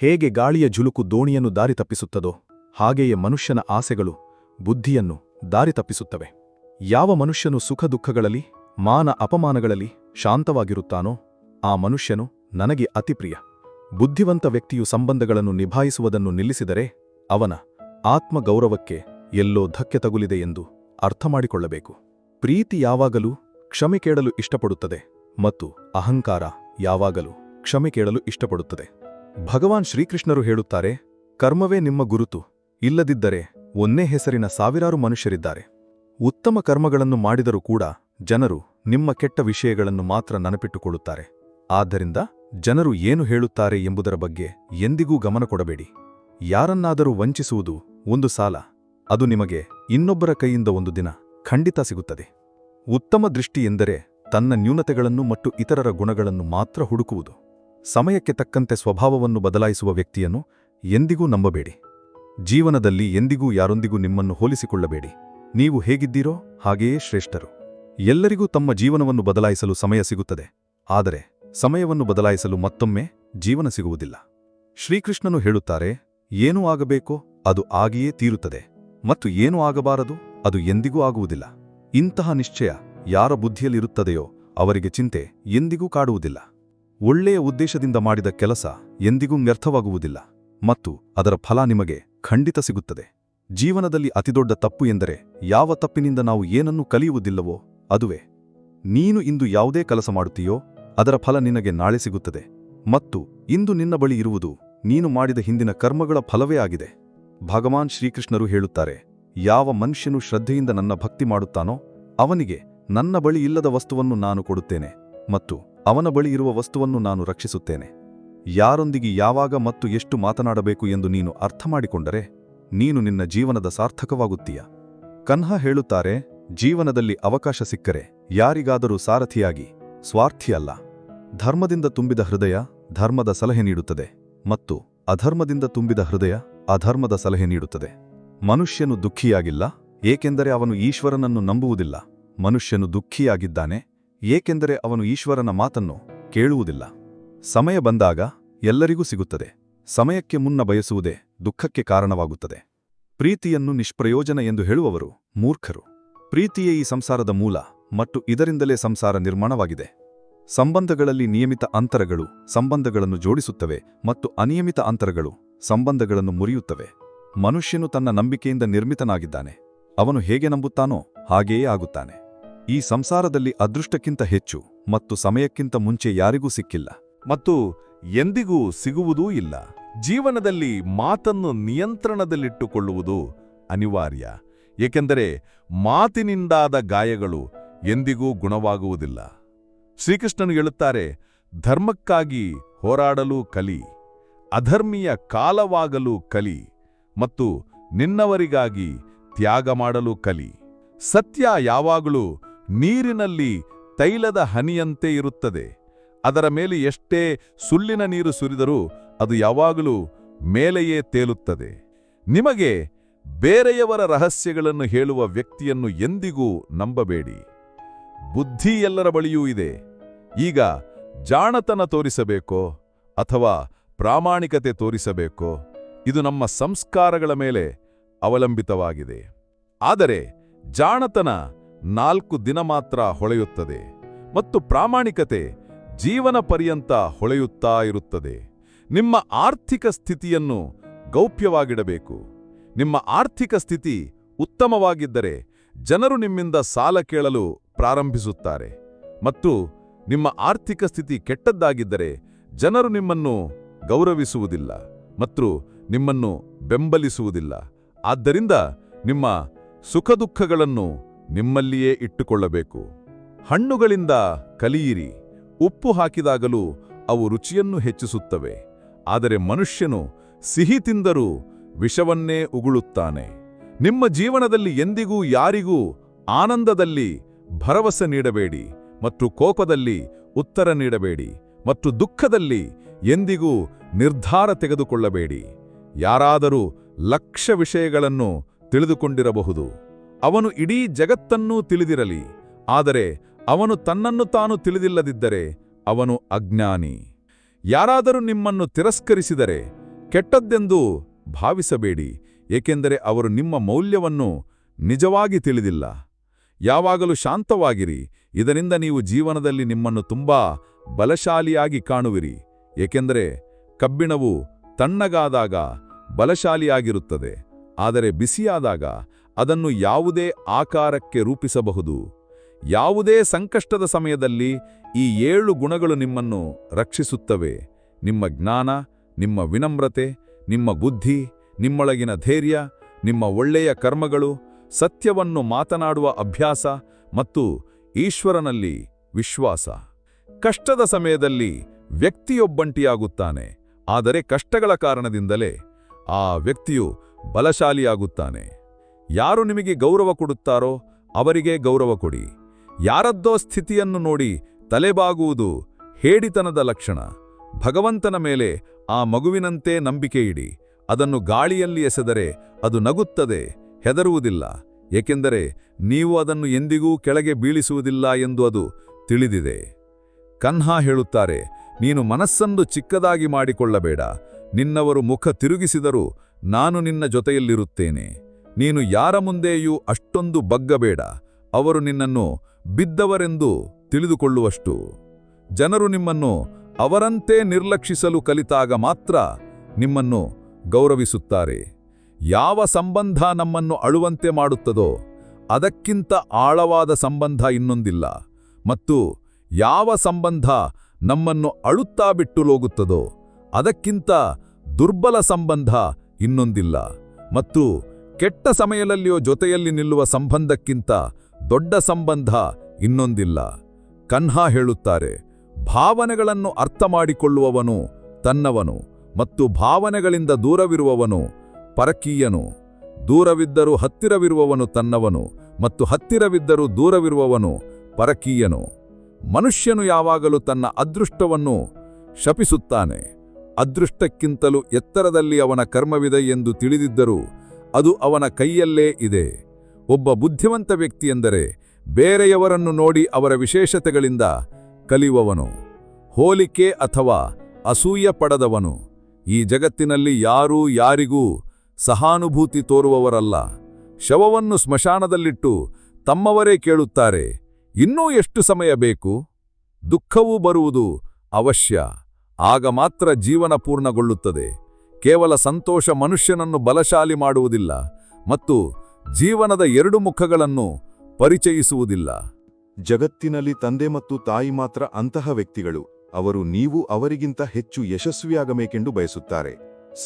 ಹೇಗೆ ಗಾಳಿಯ ಜುಲುಕು ದೋಣಿಯನ್ನು ದಾರಿ ತಪ್ಪಿಸುತ್ತದೋ ಹಾಗೆಯೇ ಮನುಷ್ಯನ ಆಸೆಗಳು ಬುದ್ಧಿಯನ್ನು ದಾರಿ ತಪ್ಪಿಸುತ್ತವೆ ಯಾವ ಮನುಷ್ಯನು ಸುಖ ದುಃಖಗಳಲ್ಲಿ ಮಾನ ಅಪಮಾನಗಳಲ್ಲಿ ಶಾಂತವಾಗಿರುತ್ತಾನೋ, ಆ ಮನುಷ್ಯನು ನನಗೆ ಅತಿಪ್ರಿಯ. ಬುದ್ಧಿವಂತ ವ್ಯಕ್ತಿಯು ಸಂಬಂಧಗಳನ್ನು ನಿಭಾಯಿಸುವುದನ್ನು ನಿಲ್ಲಿಸಿದರೆ ಅವನ ಆತ್ಮಗೌರವಕ್ಕೆ ಎಲ್ಲೋ ಧಕ್ಕೆ ತಗುಲಿದೆ ಎಂದು ಅರ್ಥಮಾಡಿಕೊಳ್ಳಬೇಕು. ಪ್ರೀತಿ ಯಾವಾಗಲೂ ಕ್ಷಮೆ ಕೇಳಲು ಇಷ್ಟಪಡುತ್ತದೆ ಮತ್ತು ಅಹಂಕಾರ ಯಾವಾಗಲೂ ಕ್ಷಮೆ ಕೇಳಲು ಇಷ್ಟಪಡುತ್ತದೆ. ಭಗವಾನ್ ಶ್ರೀಕೃಷ್ಣರು ಹೇಳುತ್ತಾರೆ, ಕರ್ಮವೇ ನಿಮ್ಮ ಗುರುತು, ಇಲ್ಲದಿದ್ದರೆ, ಒಂದೇ ಹೆಸರಿನ ಸಾವಿರಾರು ಮನುಷ್ಯರಿದ್ದಾರೆ. ಉತ್ತಮ ಕರ್ಮಗಳನ್ನು ಮಾಡಿದರೂ ಕೂಡ ಜನರು ನಿಮ್ಮ ಕೆಟ್ಟ ವಿಷಯಗಳನ್ನು ಮಾತ್ರ ನೆನಪಿಟ್ಟುಕೊಳ್ಳುತ್ತಾರೆ. ಆದ್ದರಿಂದ ಜನರು ಏನು ಹೇಳುತ್ತಾರೆ ಎಂಬುದರ ಬಗ್ಗೆ ಎಂದಿಗೂ ಗಮನ ಕೊಡಬೇಡಿ. ಯಾರನ್ನಾದರೂ ವಂಚಿಸುವುದು ಒಂದು ಸಾಲ, ಅದು ನಿಮಗೆ ಇನ್ನೊಬ್ಬರ ಕೈಯಿಂದ ಒಂದು ದಿನ ಖಂಡಿತ ಸಿಗುತ್ತದೆ. ಉತ್ತಮ ದೃಷ್ಟಿ ಎಂದರೆ ತನ್ನ ನ್ಯೂನತೆಗಳನ್ನು ಮತ್ತು ಇತರರ ಗುಣಗಳನ್ನು ಮಾತ್ರ ಹುಡುಕುವುದು. ಸಮಯಕ್ಕೆ ತಕ್ಕಂತೆ ಸ್ವಭಾವವನ್ನು ಬದಲಾಯಿಸುವ ವ್ಯಕ್ತಿಯನ್ನು ಎಂದಿಗೂ ನಂಬಬೇಡಿ. ಜೀವನದಲ್ಲಿ ಎಂದಿಗೂ ಯಾರೊಂದಿಗೂ ನಿಮ್ಮನ್ನು ಹೋಲಿಸಿಕೊಳ್ಳಬೇಡಿ. ನೀವು ಹೇಗಿದ್ದೀರೋ ಹಾಗೆಯೇ ಶ್ರೇಷ್ಠರು. ಎಲ್ಲರಿಗೂ ತಮ್ಮ ಜೀವನವನ್ನು ಬದಲಾಯಿಸಲು ಸಮಯ ಸಿಗುತ್ತದೆ. ಆದರೆ ಸಮಯವನ್ನು ಬದಲಾಯಿಸಲು ಮತ್ತೊಮ್ಮೆ ಜೀವನ ಸಿಗುವುದಿಲ್ಲ. ಶ್ರೀಕೃಷ್ಣನು ಹೇಳುತ್ತಾರೆ, ಏನೂ ಆಗಬೇಕೋ, ಅದು ಆಗಿಯೇ ತೀರುತ್ತದೆ. ಮತ್ತು ಏನೂ ಆಗಬಾರದು, ಅದು ಎಂದಿಗೂ ಆಗುವುದಿಲ್ಲ. ಇಂತಹ ನಿಶ್ಚಯ ಯಾರ ಬುದ್ಧಿಯಲ್ಲಿರುತ್ತದೆಯೋ ಅವರಿಗೆ ಚಿಂತೆ ಎಂದಿಗೂ ಕಾಡುವುದಿಲ್ಲ. ಒಳ್ಳೆಯ ಉದ್ದೇಶದಿಂದ ಮಾಡಿದ ಕೆಲಸ ಎಂದಿಗೂ ವ್ಯರ್ಥವಾಗುವುದಿಲ್ಲ. ಮತ್ತು ಅದರ ಫಲ ನಿಮಗೆ ಖಂಡಿತ ಸಿಗುತ್ತದೆ. ಜೀವನದಲ್ಲಿ ಅತಿದೊಡ್ಡ ತಪ್ಪು ಎಂದರೆ ಯಾವ ತಪ್ಪಿನಿಂದ ನಾವು ಏನನ್ನೂ ಕಲಿಯುವುದಿಲ್ಲವೋ ಅದುವೇ. ನೀನು ಇಂದು ಯಾವುದೇ ಕೆಲಸ ಮಾಡುತ್ತೀಯೋ ಅದರ ಫಲ ನಿನಗೆ ನಾಳೆ ಸಿಗುತ್ತದೆ. ಮತ್ತು ಇಂದು ನಿನ್ನ ಬಳಿ ಇರುವುದು ನೀನು ಮಾಡಿದ ಹಿಂದಿನ ಕರ್ಮಗಳ ಫಲವೇ ಆಗಿದೆ. ಭಗವಾನ್ ಶ್ರೀಕೃಷ್ಣರು ಹೇಳುತ್ತಾರೆ, ಯಾವ ಮನುಷ್ಯನು ಶ್ರದ್ಧೆಯಿಂದ ನನ್ನ ಭಕ್ತಿ ಮಾಡುತ್ತಾನೋ ಅವನಿಗೆ ನನ್ನ ಬಳಿ ಇಲ್ಲದ ವಸ್ತುವನ್ನು ನಾನು ಕೊಡುತ್ತೇನೆ ಮತ್ತು ಅವನ ಬಳಿ ಇರುವ ವಸ್ತುವನ್ನು ನಾನು ರಕ್ಷಿಸುತ್ತೇನೆ. ಯಾರೊಂದಿಗೆ ಯಾವಾಗ ಮತ್ತು ಎಷ್ಟು ಮಾತನಾಡಬೇಕು ಎಂದು ನೀನು ಅರ್ಥ ಮಾಡಿಕೊಂಡರೆ ನೀನು ನಿನ್ನ ಜೀವನದ ಸಾರ್ಥಕವಾಗುತ್ತೀಯ. ಕನ್ಹ ಹೇಳುತ್ತಾರೆ, ಜೀವನದಲ್ಲಿ ಅವಕಾಶ ಸಿಕ್ಕರೆ, ಯಾರಿಗಾದರೂ ಸಾರಥಿಯಾಗಿ, ಸ್ವಾರ್ಥಿಯಲ್ಲ. ಧರ್ಮದಿಂದ ತುಂಬಿದ ಹೃದಯ, ಧರ್ಮದ ಸಲಹೆ ನೀಡುತ್ತದೆ. ಮತ್ತು ಅಧರ್ಮದಿಂದ ತುಂಬಿದ ಹೃದಯ, ಅಧರ್ಮದ ಸಲಹೆ ನೀಡುತ್ತದೆ. ಮನುಷ್ಯನು ದುಃಖಿಯಾಗಿಲ್ಲ, ಏಕೆಂದರೆ ಅವನು ಈಶ್ವರನನ್ನು ನಂಬುವುದಿಲ್ಲ. ಮನುಷ್ಯನು ದುಃಖಿಯಾಗಿದ್ದಾನೆ, ಏಕೆಂದರೆ ಅವನು ಈಶ್ವರನ ಮಾತನ್ನು ಕೇಳುವುದಿಲ್ಲ. ಸಮಯ ಬಂದಾಗ ಎಲ್ಲರಿಗೂ ಸಿಗುತ್ತದೆ. ಸಮಯಕ್ಕೆ ಮುನ್ನ ಬಯಸುವುದೇ ದುಃಖಕ್ಕೆ ಕಾರಣವಾಗುತ್ತದೆ. ಪ್ರೀತಿಯನ್ನು ನಿಷ್ಪ್ರಯೋಜನ ಎಂದು ಹೇಳುವವರು ಮೂರ್ಖರು. ಪ್ರೀತಿಯೇ ಈ ಸಂಸಾರದ ಮೂಲ ಮತ್ತು ಇದರಿಂದಲೇ ಸಂಸಾರ ನಿರ್ಮಾಣವಾಗಿದೆ. ಸಂಬಂಧಗಳಲ್ಲಿ ನಿಯಮಿತ ಅಂತರಗಳು ಸಂಬಂಧಗಳನ್ನು ಜೋಡಿಸುತ್ತವೆ ಮತ್ತು ಅನಿಯಮಿತ ಅಂತರಗಳು ಸಂಬಂಧಗಳನ್ನು ಮುರಿಯುತ್ತವೆ. ಮನುಷ್ಯನು ತನ್ನ ನಂಬಿಕೆಯಿಂದ ನಿರ್ಮಿತನಾಗಿದ್ದಾನೆ. ಅವನು ಹೇಗೆ ನಂಬುತ್ತಾನೋ ಹಾಗೆಯೇ ಆಗುತ್ತಾನೆ. ಈ ಸಂಸಾರದಲ್ಲಿ ಅದೃಷ್ಟಕ್ಕಿಂತ ಹೆಚ್ಚು ಮತ್ತು ಸಮಯಕ್ಕಿಂತ ಮುಂಚೆ ಯಾರಿಗೂ ಸಿಕ್ಕಿಲ್ಲ. ಮತ್ತು ಎಂದಿಗೂ ಸಿಗುವುದೂ ಇಲ್ಲ. ಜೀವನದಲ್ಲಿ ಮಾತನ್ನು ನಿಯಂತ್ರಣದಲ್ಲಿಟ್ಟುಕೊಳ್ಳುವುದು ಅನಿವಾರ್ಯ. ಏಕೆಂದರೆ ಮಾತಿನಿಂದಾದ ಗಾಯಗಳು ಎಂದಿಗೂ ಗುಣವಾಗುವುದಿಲ್ಲ. ಶ್ರೀಕೃಷ್ಣನು ಹೇಳುತ್ತಾರೆ, ಧರ್ಮಕ್ಕಾಗಿ ಹೋರಾಡಲು ಕಲಿ, ಅಧರ್ಮೀಯ ಕಾಲವಾಗಲು ಕಲಿ ಮತ್ತು ನಿನ್ನವರಿಗಾಗಿ ತ್ಯಾಗ ಮಾಡಲು ಕಲಿ. ಸತ್ಯ ಯಾವಾಗಲೂ ನೀರಿನಲ್ಲಿ ತೈಲದ ಹನಿಯಂತೆ ಇರುತ್ತದೆ. ಅದರ ಮೇಲೆ ಎಷ್ಟೇ ಸುಳ್ಳಿನ ನೀರು ಸುರಿದರೂ ಅದು ಯಾವಾಗಲೂ ಮೇಲೆಯೇ ತೇಲುತ್ತದೆ. ನಿಮಗೆ ಬೇರೆಯವರ ರಹಸ್ಯಗಳನ್ನು ಹೇಳುವ ವ್ಯಕ್ತಿಯನ್ನು ಎಂದಿಗೂ ನಂಬಬೇಡಿ. ಬುದ್ಧಿ ಎಲ್ಲರ ಬಳಿಯೂ ಇದೆ. ಈಗ ಜಾಣತನ ತೋರಿಸಬೇಕೋ ಅಥವಾ ಪ್ರಾಮಾಣಿಕತೆ ತೋರಿಸಬೇಕೋ ಇದು ನಮ್ಮ ಸಂಸ್ಕಾರಗಳ ಮೇಲೆ ಅವಲಂಬಿತವಾಗಿದೆ. ಆದರೆ ಜಾಣತನ ನಾಲ್ಕು ದಿನ ಮಾತ್ರ ಹೊಳೆಯುತ್ತದೆ ಮತ್ತು ಪ್ರಾಮಾಣಿಕತೆ ಜೀವನ ಪರ್ಯಂತ ಹೊಳೆಯುತ್ತಾ ಇರುತ್ತದೆ. ನಿಮ್ಮ ಆರ್ಥಿಕ ಸ್ಥಿತಿಯನ್ನು ಗೌಪ್ಯವಾಗಿಡಬೇಕು. ನಿಮ್ಮ ಆರ್ಥಿಕ ಸ್ಥಿತಿ ಉತ್ತಮವಾಗಿದ್ದರೆ ಜನರು ನಿಮ್ಮಿಂದ ಸಾಲ ಕೇಳಲು ಪ್ರಾರಂಭಿಸುತ್ತಾರೆ. ಮತ್ತು ನಿಮ್ಮ ಆರ್ಥಿಕ ಸ್ಥಿತಿ ಕೆಟ್ಟದ್ದಾಗಿದ್ದರೆ ಜನರು ನಿಮ್ಮನ್ನು ಗೌರವಿಸುವುದಿಲ್ಲ ಮತ್ತು ನಿಮ್ಮನ್ನು ಬೆಂಬಲಿಸುವುದಿಲ್ಲ. ಆದ್ದರಿಂದ ನಿಮ್ಮ ಸುಖದುಃಖಗಳನ್ನು ನಿಮ್ಮಲ್ಲಿಯೇ ಇಟ್ಟುಕೊಳ್ಳಬೇಕು. ಹಣ್ಣುಗಳಿಂದ ಕಲಿಯಿರಿ, ಉಪ್ಪು ಹಾಕಿದಾಗಲೂ ಅವು ರುಚಿಯನ್ನು ಹೆಚ್ಚಿಸುತ್ತವೆ. ಆದರೆ ಮನುಷ್ಯನು ಸಿಹಿ ತಿಂದರೂ ವಿಷವನ್ನೇ ಉಗುಳುತ್ತಾನೆ. ನಿಮ್ಮ ಜೀವನದಲ್ಲಿ ಎಂದಿಗೂ ಯಾರಿಗೂ ಆನಂದದಲ್ಲಿ ಭರವಸೆ ನೀಡಬೇಡಿ ಮತ್ತು ಕೋಪದಲ್ಲಿ ಉತ್ತರ ನೀಡಬೇಡಿ ಮತ್ತು ದುಃಖದಲ್ಲಿ ಎಂದಿಗೂ ನಿರ್ಧಾರ ತೆಗೆದುಕೊಳ್ಳಬೇಡಿ. ಯಾರಾದರೂ ಲಕ್ಷ ವಿಷಯಗಳನ್ನು ತಿಳಿದುಕೊಂಡಿರಬಹುದು. ಅವನು ಇಡೀ ಜಗತ್ತನ್ನೂ ತಿಳಿದಿರಲಿ, ಆದರೆ ಅವನು ತನ್ನನ್ನು ತಾನು ತಿಳಿದಿಲ್ಲದಿದ್ದರೆ ಅವನು ಅಜ್ಞಾನಿ. ಯಾರಾದರೂ ನಿಮ್ಮನ್ನು ತಿರಸ್ಕರಿಸಿದರೆ ಕೆಟ್ಟದ್ದೆಂದು ಭಾವಿಸಬೇಡಿ, ಏಕೆಂದರೆ ಅವರು ನಿಮ್ಮ ಮೌಲ್ಯವನ್ನು ನಿಜವಾಗಿ ತಿಳಿದಿಲ್ಲ. ಯಾವಾಗಲೂ ಶಾಂತವಾಗಿರಿ, ಇದರಿಂದ ನೀವು ಜೀವನದಲ್ಲಿ ನಿಮ್ಮನ್ನು ತುಂಬಾ ಬಲಶಾಲಿಯಾಗಿ ಕಾಣುವಿರಿ, ಏಕೆಂದರೆ ಕಬ್ಬಿಣವು ತಣ್ಣಗಾದಾಗ ಬಲಶಾಲಿಯಾಗಿರುತ್ತದೆ, ಆದರೆ ಬಿಸಿಯಾದಾಗ ಅದನ್ನು ಯಾವುದೇ ಆಕಾರಕ್ಕೆ ರೂಪಿಸಬಹುದು. ಯಾವುದೇ ಸಂಕಷ್ಟದ ಸಮಯದಲ್ಲಿ ಈ ಏಳು ಗುಣಗಳು ನಿಮ್ಮನ್ನು ರಕ್ಷಿಸುತ್ತವೆ. ನಿಮ್ಮ ಜ್ಞಾನ, ನಿಮ್ಮ ವಿನಮ್ರತೆ, ನಿಮ್ಮ ಬುದ್ಧಿ, ನಿಮ್ಮೊಳಗಿನ ಧೈರ್ಯ, ನಿಮ್ಮ ಒಳ್ಳೆಯ ಕರ್ಮಗಳು, ಸತ್ಯವನ್ನು ಮಾತನಾಡುವ ಅಭ್ಯಾಸ ಮತ್ತು ಈಶ್ವರನಲ್ಲಿ ವಿಶ್ವಾಸ. ಕಷ್ಟದ ಸಮಯದಲ್ಲಿ ವ್ಯಕ್ತಿಯೊಬ್ಬಂಟಿಯಾಗುತ್ತಾನೆ. ಆದರೆ ಕಷ್ಟಗಳ ಕಾರಣದಿಂದಲೇ ಆ ವ್ಯಕ್ತಿಯು ಬಲಶಾಲಿಯಾಗುತ್ತಾನೆ. ಯಾರು ನಿಮಗೆ ಗೌರವ ಕೊಡುತ್ತಾರೋ ಅವರಿಗೆ ಗೌರವ ಕೊಡಿ. ಯಾರದ್ದೋ ಸ್ಥಿತಿಯನ್ನು ನೋಡಿ ತಲೆಬಾಗುವುದು ಹೇಡಿತನದ ಲಕ್ಷಣ. ಭಗವಂತನ ಮೇಲೆ ಆ ಮಗುವಿನಂತೆ ನಂಬಿಕೆಯಿಡಿ ಅದನ್ನು ಗಾಳಿಯಲ್ಲಿ ಎಸೆದರೆ ಅದು ನಗುತ್ತದೆ, ಹೆದರುವುದಿಲ್ಲ. ಏಕೆಂದರೆ ನೀವು ಅದನ್ನು ಎಂದಿಗೂ ಕೆಳಗೆ ಬೀಳಿಸುವುದಿಲ್ಲ ಎಂದು ಅದು ತಿಳಿದಿದೆ. ಕನ್ಹಾ ಹೇಳುತ್ತಾರೆ, ನೀನು ಮನಸ್ಸನ್ನು ಚಿಕ್ಕದಾಗಿ ಮಾಡಿಕೊಳ್ಳಬೇಡ. ನಿನ್ನವರು ಮುಖ ತಿರುಗಿಸಿದರೂ ನಾನು ನಿನ್ನ ಜೊತೆಯಲ್ಲಿರುತ್ತೇನೆ. ನೀನು ಯಾರ ಮುಂದೆಯೂ ಅಷ್ಟೊಂದು ಬಗ್ಗಬೇಡ. ಅವರು ನಿನ್ನನ್ನು ಬಿದ್ದವರೆಂದು ತಿಳಿದುಕೊಳ್ಳುವಷ್ಟು. ಜನರು ನಿಮ್ಮನ್ನು ಅವರಂತೆ ನಿರ್ಲಕ್ಷಿಸಲು ಕಲಿತಾಗ ಮಾತ್ರ ನಿಮ್ಮನ್ನು ಗೌರವಿಸುತ್ತಾರೆ. ಯಾವ ಸಂಬಂಧ ನಮ್ಮನ್ನು ಅಳುವಂತೆ ಮಾಡುತ್ತದೋ, ಅದಕ್ಕಿಂತ ಆಳವಾದ ಸಂಬಂಧ ಇನ್ನೊಂದಿಲ್ಲ. ಮತ್ತು ಯಾವ ಸಂಬಂಧ ನಮ್ಮನ್ನು ಅಳುತ್ತಾ ಬಿಟ್ಟು ಲೋಗುತ್ತದೋ, ಅದಕ್ಕಿಂತ ದುರ್ಬಲ ಸಂಬಂಧ ಇನ್ನೊಂದಿಲ್ಲ. ಮತ್ತು ಕೆಟ್ಟ ಸಮಯದಲ್ಲಿಯೋ ಜೊತೆಯಲ್ಲಿ ನಿಲ್ಲುವ ಸಂಬಂಧಕ್ಕಿಂತ ದೊಡ್ಡ ಸಂಬಂಧ ಇನ್ನೊಂದಿಲ್ಲ. ಕನ್ಹಾ ಹೇಳುತ್ತಾರೆ, ಭಾವನೆಗಳನ್ನು ಅರ್ಥ ಮಾಡಿಕೊಳ್ಳುವವನು ತನ್ನವನು ಮತ್ತು ಭಾವನೆಗಳಿಂದ ದೂರವಿರುವವನು ಪರಕೀಯನು. ದೂರವಿದ್ದರೂ ಹತ್ತಿರವಿರುವವನು ತನ್ನವನು ಮತ್ತು ಹತ್ತಿರವಿದ್ದರೂ ದೂರವಿರುವವನು ಪರಕೀಯನು. ಮನುಷ್ಯನು ಯಾವಾಗಲೂ ತನ್ನ ಅದೃಷ್ಟವನ್ನು ಶಪಿಸುತ್ತಾನೆ. ಅದೃಷ್ಟಕ್ಕಿಂತಲೂ ಎತ್ತರದಲ್ಲಿ ಅವನ ಕರ್ಮವಿದೆ ಎಂದು ತಿಳಿದಿದ್ದರೂ ಅದು ಅವನ ಕೈಯಲ್ಲೇ ಇದೆ. ಒಬ್ಬ ಬುದ್ಧಿವಂತ ವ್ಯಕ್ತಿಯೆಂದರೆ ಬೇರೆಯವರನ್ನು ನೋಡಿ ಅವರ ವಿಶೇಷತೆಗಳಿಂದ ಕಲಿಯುವವನು. ಹೋಲಿಕೆ ಅಥವಾ ಅಸೂಯ ಪಡದವನು. ಈ ಜಗತ್ತಿನಲ್ಲಿ ಯಾರೂ ಯಾರಿಗೂ ಸಹಾನುಭೂತಿ ತೋರುವವರಲ್ಲ. ಶವವನ್ನು ಸ್ಮಶಾನದಲ್ಲಿಟ್ಟು ತಮ್ಮವರೇ ಕೇಳುತ್ತಾರೆ, ಇನ್ನೂ ಎಷ್ಟು ಸಮಯ ಬೇಕು? ದುಃಖವೂ ಬರುವುದು ಅವಶ್ಯ. ಆಗ ಮಾತ್ರ ಜೀವನ ಪೂರ್ಣಗೊಳ್ಳುತ್ತದೆ. ಕೇವಲ ಸಂತೋಷ ಮನುಷ್ಯನನ್ನು ಬಲಶಾಲಿ ಮಾಡುವುದಿಲ್ಲ. ಮತ್ತು ಜೀವನದ ಎರಡು ಮುಖಗಳನ್ನು ಪರಿಚಯಿಸುವುದಿಲ್ಲ. ಜಗತ್ತಿನಲ್ಲಿ ತಂದೆ ಮತ್ತು ತಾಯಿ ಮಾತ್ರ ಅಂತಹ ವ್ಯಕ್ತಿಗಳು. ಅವರು ನೀವು ಅವರಿಗಿಂತ ಹೆಚ್ಚು ಯಶಸ್ವಿಯಾಗಬೇಕೆಂದು ಬಯಸುತ್ತಾರೆ.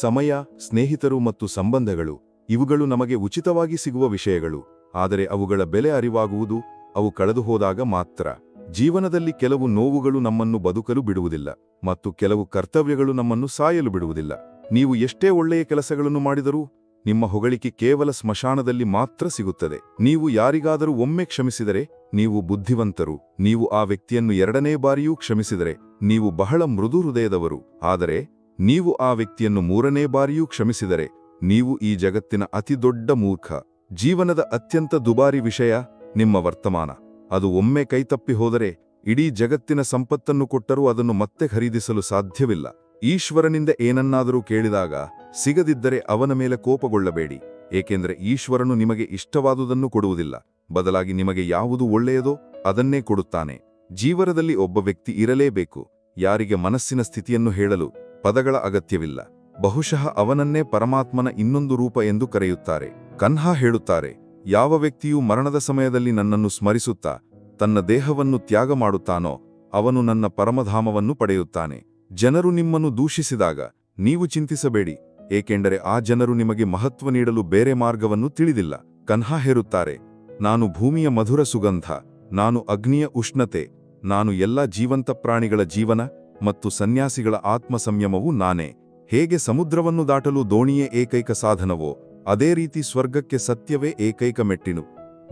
ಸಮಯ, ಸ್ನೇಹಿತರು ಮತ್ತು ಸಂಬಂಧಗಳು, ಇವುಗಳು ನಮಗೆ ಉಚಿತವಾಗಿ ಸಿಗುವ ವಿಷಯಗಳು. ಆದರೆ ಅವುಗಳ ಬೆಲೆ ಅರಿವಾಗುವುದು, ಅವು ಕಳೆದುಹೋದಾಗ ಮಾತ್ರ. ಜೀವನದಲ್ಲಿ ಕೆಲವು ನೋವುಗಳು ನಮ್ಮನ್ನು ಬದುಕಲು ಬಿಡುವುದಿಲ್ಲ ಮತ್ತು ಕೆಲವು ಕರ್ತವ್ಯಗಳು ನಮ್ಮನ್ನು ಸಾಯಲು ಬಿಡುವುದಿಲ್ಲ. ನೀವು ಎಷ್ಟೇ ಒಳ್ಳೆಯ ಕೆಲಸಗಳನ್ನು ಮಾಡಿದರೂ ನಿಮ್ಮ ಹೊಗಳಿಕೆ ಕೇವಲ ಸ್ಮಶಾನದಲ್ಲಿ ಮಾತ್ರ ಸಿಗುತ್ತದೆ. ನೀವು ಯಾರಿಗಾದರೂ ಒಮ್ಮೆ ಕ್ಷಮಿಸಿದರೆ, ನೀವು ಬುದ್ಧಿವಂತರು. ನೀವು ಆ ವ್ಯಕ್ತಿಯನ್ನು ಎರಡನೇ ಬಾರಿಯೂ ಕ್ಷಮಿಸಿದರೆ, ನೀವು ಬಹಳ ಮೃದು ಹೃದಯದವರು. ಆದರೆ, ನೀವು ಆ ವ್ಯಕ್ತಿಯನ್ನು ಮೂರನೇ ಬಾರಿಯೂ ಕ್ಷಮಿಸಿದರೆ, ನೀವು ಈ ಜಗತ್ತಿನ ಅತಿದೊಡ್ಡ ಮೂರ್ಖ. ಜೀವನದ ಅತ್ಯಂತ ದುಬಾರಿ ವಿಷಯ, ನಿಮ್ಮ ವರ್ತಮಾನ. ಅದು ಒಮ್ಮೆ ಕೈತಪ್ಪಿ ಹೋದರೆ, ಇಡೀ ಜಗತ್ತಿನ ಸಂಪತ್ತನ್ನು ಕೊಟ್ಟರೂ ಅದನ್ನು ಮತ್ತೆ ಖರೀದಿಸಲು ಸಾಧ್ಯವಿಲ್ಲ. ಈಶ್ವರನಿಂದ ಏನನ್ನಾದರೂ ಕೇಳಿದಾಗ ಸಿಗದಿದ್ದರೆ ಅವನ ಮೇಲೆ ಕೋಪಗೊಳ್ಳಬೇಡಿ, ಏಕೆಂದರೆ ಈಶ್ವರನು ನಿಮಗೆ ಇಷ್ಟವಾದುದನ್ನು ಕೊಡುವುದಿಲ್ಲ, ಬದಲಾಗಿ ನಿಮಗೆ ಯಾವುದು ಒಳ್ಳೆಯದೋ ಅದನ್ನೇ ಕೊಡುತ್ತಾನೆ. ಜೀವನದಲ್ಲಿ ಒಬ್ಬ ವ್ಯಕ್ತಿ ಇರಲೇಬೇಕು, ಯಾರಿಗೆ ಮನಸ್ಸಿನ ಸ್ಥಿತಿಯನ್ನು ಹೇಳಲು ಪದಗಳ ಅಗತ್ಯವಿಲ್ಲ, ಬಹುಶಃ ಅವನನ್ನೇ ಪರಮಾತ್ಮನ ಇನ್ನೊಂದು ರೂಪ ಎಂದು ಕರೆಯುತ್ತಾರೆ. ಕನ್ಹಾ ಹೇಳುತ್ತಾರೆ, ಯಾವ ವ್ಯಕ್ತಿಯು ಮರಣದ ಸಮಯದಲ್ಲಿ ನನ್ನನ್ನು ಸ್ಮರಿಸುತ್ತಾ ತನ್ನ ದೇಹವನ್ನು ತ್ಯಾಗ ಮಾಡುತ್ತಾನೋ ಅವನು ನನ್ನ ಪರಮಧಾಮವನ್ನು ಪಡೆಯುತ್ತಾನೆ. ಜನರು ನಿಮ್ಮನ್ನು ದೂಷಿಸಿದಾಗ ನೀವು ಚಿಂತಿಸಬೇಡಿ, ಏಕೆಂದರೆ ಆ ಜನರು ನಿಮಗೆ ಮಹತ್ವ ನೀಡಲು ಬೇರೆ ಮಾರ್ಗವನ್ನು ತಿಳಿದಿಲ್ಲ. ಕನ್ಹಾ ಹೇರುತ್ತಾರೆ, ನಾನು ಭೂಮಿಯ ಮಧುರ ಸುಗಂಧ, ನಾನು ಅಗ್ನಿಯ ಉಷ್ಣತೆ, ನಾನು ಎಲ್ಲ ಜೀವಂತ ಪ್ರಾಣಿಗಳ ಜೀವನ ಮತ್ತು ಸನ್ಯಾಸಿಗಳ ಆತ್ಮ ಸಂಯಮವು ನಾನೇ. ಹೇಗೆ ಸಮುದ್ರವನ್ನು ದಾಟಲು ದೋಣಿಯೇ ಏಕೈಕ ಸಾಧನವೋ, ಅದೇ ರೀತಿ ಸ್ವರ್ಗಕ್ಕೆ ಸತ್ಯವೇ ಏಕೈಕ ಮೆಟ್ಟಿನು.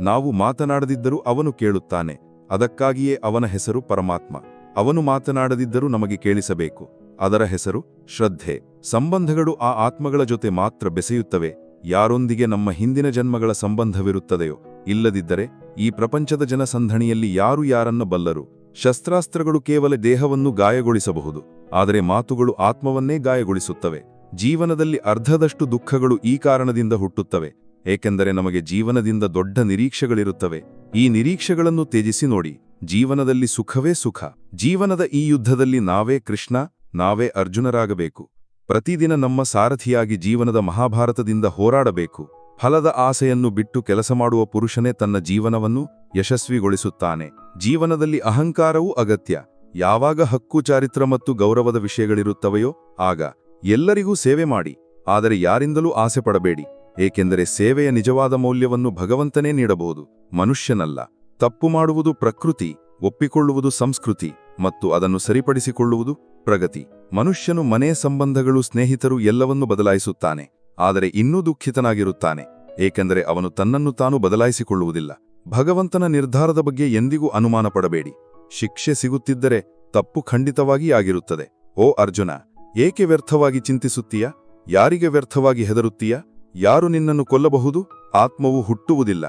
ನಾವು ಮಾತನಾಡದಿದ್ದರೂ ಅವನು ಕೇಳುತ್ತಾನೆ, ಅದಕ್ಕಾಗಿಯೇ ಅವನ ಹೆಸರು ಪರಮಾತ್ಮ. ಅವನು ಮಾತನಾಡದಿದ್ದರೂ ನಮಗೆ ಕೇಳಿಸಬೇಕು. ಅದರ ಹೆಸರು ಶ್ರದ್ಧೆ. ಸಂಬಂಧಗಳು ಆ ಆತ್ಮಗಳ ಜೊತೆ ಮಾತ್ರ ಬೆಸೆಯುತ್ತವೆ. ಯಾರೊಂದಿಗೆ ನಮ್ಮ ಹಿಂದಿನ ಜನ್ಮಗಳ ಸಂಬಂಧವಿರುತ್ತದೆಯೋ, ಇಲ್ಲದಿದ್ದರೆ ಈ ಪ್ರಪಂಚದ ಜನಸಂಧಣಿಯಲ್ಲಿ ಯಾರು ಯಾರನ್ನ ಬಲ್ಲರು? ಶಸ್ತ್ರಾಸ್ತ್ರಗಳು ಕೇವಲ ದೇಹವನ್ನು ಗಾಯಗೊಳಿಸಬಹುದು. ಆದರೆ ಮಾತುಗಳು ಆತ್ಮವನ್ನೇ ಗಾಯಗೊಳಿಸುತ್ತವೆ. ಜೀವನದಲ್ಲಿ ಅರ್ಧದಷ್ಟು ದುಃಖಗಳು ಈ ಕಾರಣದಿಂದ ಹುಟ್ಟುತ್ತವೆ. ಏಕೆಂದರೆ ನಮಗೆ ಜೀವನದಿಂದ ದೊಡ್ಡ ನಿರೀಕ್ಷೆಗಳಿರುತ್ತವೆ. ಈ ನಿರೀಕ್ಷೆಗಳನ್ನು ತ್ಯಜಿಸಿ ನೋಡಿ. ಜೀವನದಲ್ಲಿ ಸುಖವೇ ಸುಖ. ಜೀವನದ ಈ ಯುದ್ಧದಲ್ಲಿ ನಾವೇ ಕೃಷ್ಣ, ನಾವೇ ಅರ್ಜುನರಾಗಬೇಕು. ಪ್ರತಿದಿನ ನಮ್ಮ ಸಾರಥಿಯಾಗಿ ಜೀವನದ ಮಹಾಭಾರತದಿಂದ ಹೋರಾಡಬೇಕು. ಫಲದ ಆಸೆಯನ್ನು ಬಿಟ್ಟು ಕೆಲಸ ಮಾಡುವ ಪುರುಷನೇ ತನ್ನ ಜೀವನವನ್ನು ಯಶಸ್ವಿಗೊಳಿಸುತ್ತಾನೆ. ಜೀವನದಲ್ಲಿ ಅಹಂಕಾರವೂ ಅಗತ್ಯ. ಯಾವಾಗ ಹಕ್ಕು, ಚಾರಿತ್ರ ಮತ್ತು ಗೌರವದ ವಿಷಯಗಳಿರುತ್ತವೆಯೋ ಆಗ ಎಲ್ಲರಿಗೂ ಸೇವೆ ಮಾಡಿ. ಆದರೆ ಯಾರಿಂದಲೂ ಆಸೆ ಪಡಬೇಡಿ ಏಕೆಂದರೆ ಸೇವೆಯ ನಿಜವಾದ ಮೌಲ್ಯವನ್ನು ಭಗವಂತನೇ ನೀಡಬಹುದು. ಮನುಷ್ಯನಲ್ಲ. ತಪ್ಪು ಮಾಡುವುದು ಪ್ರಕೃತಿ, ಒಪ್ಪಿಕೊಳ್ಳುವುದು ಸಂಸ್ಕೃತಿ ಮತ್ತು ಅದನ್ನು ಸರಿಪಡಿಸಿಕೊಳ್ಳುವುದು ಪ್ರಗತಿ. ಮನುಷ್ಯನು ಮನೆ ಸಂಬಂಧಗಳು, ಸ್ನೇಹಿತರು ಎಲ್ಲವನ್ನೂ ಬದಲಾಯಿಸುತ್ತಾನೆ, ಆದರೆ ಇನ್ನೂ ದುಃಖಿತನಾಗಿರುತ್ತಾನೆ, ಏಕೆಂದರೆ ಅವನು ತನ್ನನ್ನು ತಾನು ಬದಲಾಯಿಸಿಕೊಳ್ಳುವುದಿಲ್ಲ. ಭಗವಂತನ ನಿರ್ಧಾರದ ಬಗ್ಗೆ ಎಂದಿಗೂ ಅನುಮಾನ ಪಡಬೇಡಿ. ಶಿಕ್ಷೆ ಸಿಗುತ್ತಿದ್ದರೆ ತಪ್ಪು ಖಂಡಿತವಾಗಿ ಆಗಿರುತ್ತದೆ. ಓ ಅರ್ಜುನ, ಏಕೆ ವ್ಯರ್ಥವಾಗಿ ಚಿಂತಿಸುತ್ತೀಯ? ಯಾರಿಗೆ ವ್ಯರ್ಥವಾಗಿ ಹೆದರುತ್ತೀಯ? ಯಾರು ನಿನ್ನನ್ನು ಕೊಲ್ಲಬಹುದು? ಆತ್ಮವು ಹುಟ್ಟುವುದಿಲ್ಲ,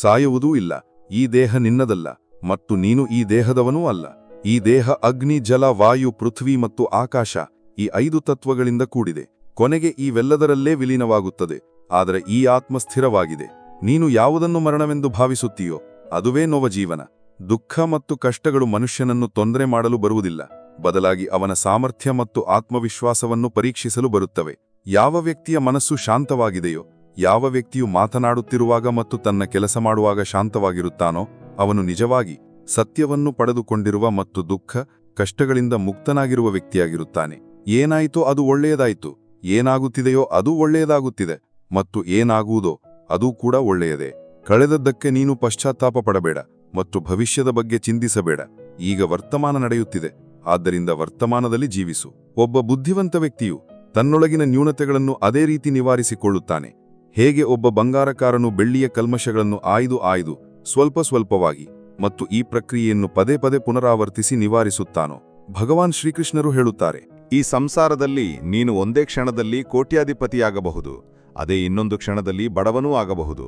ಸಾಯುವುದೂ ಇಲ್ಲ. ಈ ದೇಹ ನಿನ್ನದಲ್ಲ, ಮತ್ತು ನೀನು ಈ ದೇಹದವನೂ ಅಲ್ಲ. ಈ ದೇಹ ಅಗ್ನಿ, ಜಲ, ವಾಯು, ಪೃಥ್ವಿ ಮತ್ತು ಆಕಾಶ, ಈ ಐದು ತತ್ವಗಳಿಂದ ಕೂಡಿದೆ. ಕೊನೆಗೆ ಇವೆಲ್ಲದರಲ್ಲೇ ವಿಲೀನವಾಗುತ್ತದೆ, ಆದರೆ ಈ ಆತ್ಮ ಸ್ಥಿರವಾಗಿದೆ. ನೀನು ಯಾವುದನ್ನು ಮರಣವೆಂದು ಭಾವಿಸುತ್ತೀಯೋ, ಅದುವೇ ನವಜೀವನ. ದುಃಖ ಮತ್ತು ಕಷ್ಟಗಳು ಮನುಷ್ಯನನ್ನು ತೊಂದರೆ ಮಾಡಲು ಬರುವುದಿಲ್ಲ. ಬದಲಾಗಿ ಅವನ ಸಾಮರ್ಥ್ಯ ಮತ್ತು ಆತ್ಮವಿಶ್ವಾಸವನ್ನು ಪರೀಕ್ಷಿಸಲು ಬರುತ್ತವೆ. ಯಾವ ವ್ಯಕ್ತಿಯ ಮನಸ್ಸು ಶಾಂತವಾಗಿದೆಯೋ ಯಾವ ವ್ಯಕ್ತಿಯು ಮಾತನಾಡುತ್ತಿರುವಾಗ ಮತ್ತು ತನ್ನ ಕೆಲಸ ಮಾಡುವಾಗ ಶಾಂತವಾಗಿರುತ್ತಾನೋ, ಅವನು ನಿಜವಾಗಿ ಸತ್ಯವನ್ನು ಪಡೆದುಕೊಂಡಿರುವ ಮತ್ತು ದುಃಖ, ಕಷ್ಟಗಳಿಂದ ಮುಕ್ತನಾಗಿರುವ ವ್ಯಕ್ತಿಯಾಗಿರುತ್ತಾನೆ. ಏನಾಯಿತೋ ಅದು ಒಳ್ಳೆಯದಾಯಿತು, ಏನಾಗುತ್ತಿದೆಯೋ ಅದು ಒಳ್ಳೆಯದಾಗುತ್ತಿದೆ, ಮತ್ತು ಏನಾಗುವುದೋ ಅದೂ ಕೂಡ ಒಳ್ಳೆಯದೇ. ಕಳೆದದ್ದಕ್ಕೆ ನೀನು ಪಶ್ಚಾತ್ತಾಪ ಪಡಬೇಡ ಮತ್ತು ಭವಿಷ್ಯದ ಬಗ್ಗೆ ಚಿಂತಿಸಬೇಡ. ಈಗ ವರ್ತಮಾನ ನಡೆಯುತ್ತಿದೆ, ಆದ್ದರಿಂದ ವರ್ತಮಾನದಲ್ಲಿ ಜೀವಿಸು. ಒಬ್ಬ ಬುದ್ಧಿವಂತ ವ್ಯಕ್ತಿಯು ತನ್ನೊಳಗಿನ ನ್ಯೂನತೆಗಳನ್ನು ಅದೇ ರೀತಿ ನಿವಾರಿಸಿಕೊಳ್ಳುತ್ತಾನೆ. ಹೇಗೆ ಒಬ್ಬ ಬಂಗಾರಕಾರನು ಬೆಳ್ಳಿಯ ಕಲ್ಮಶಗಳನ್ನು ಆಯ್ದು ಆಯ್ದು ಸ್ವಲ್ಪ ಸ್ವಲ್ಪವಾಗಿ ಮತ್ತು ಈ ಪ್ರಕ್ರಿಯೆಯನ್ನು ಪದೇ ಪದೇ ಪುನರಾವರ್ತಿಸಿ ನಿವಾರಿಸುತ್ತಾನೋ? ಭಗವಾನ್ ಶ್ರೀಕೃಷ್ಣರು ಹೇಳುತ್ತಾರೆ, ಈ ಸಂಸಾರದಲ್ಲಿ ನೀನು ಒಂದೇ ಕ್ಷಣದಲ್ಲಿ ಕೋಟ್ಯಾಧಿಪತಿಯಾಗಬಹುದು, ಅದೇ ಇನ್ನೊಂದು ಕ್ಷಣದಲ್ಲಿ ಬಡವನೂ ಆಗಬಹುದು.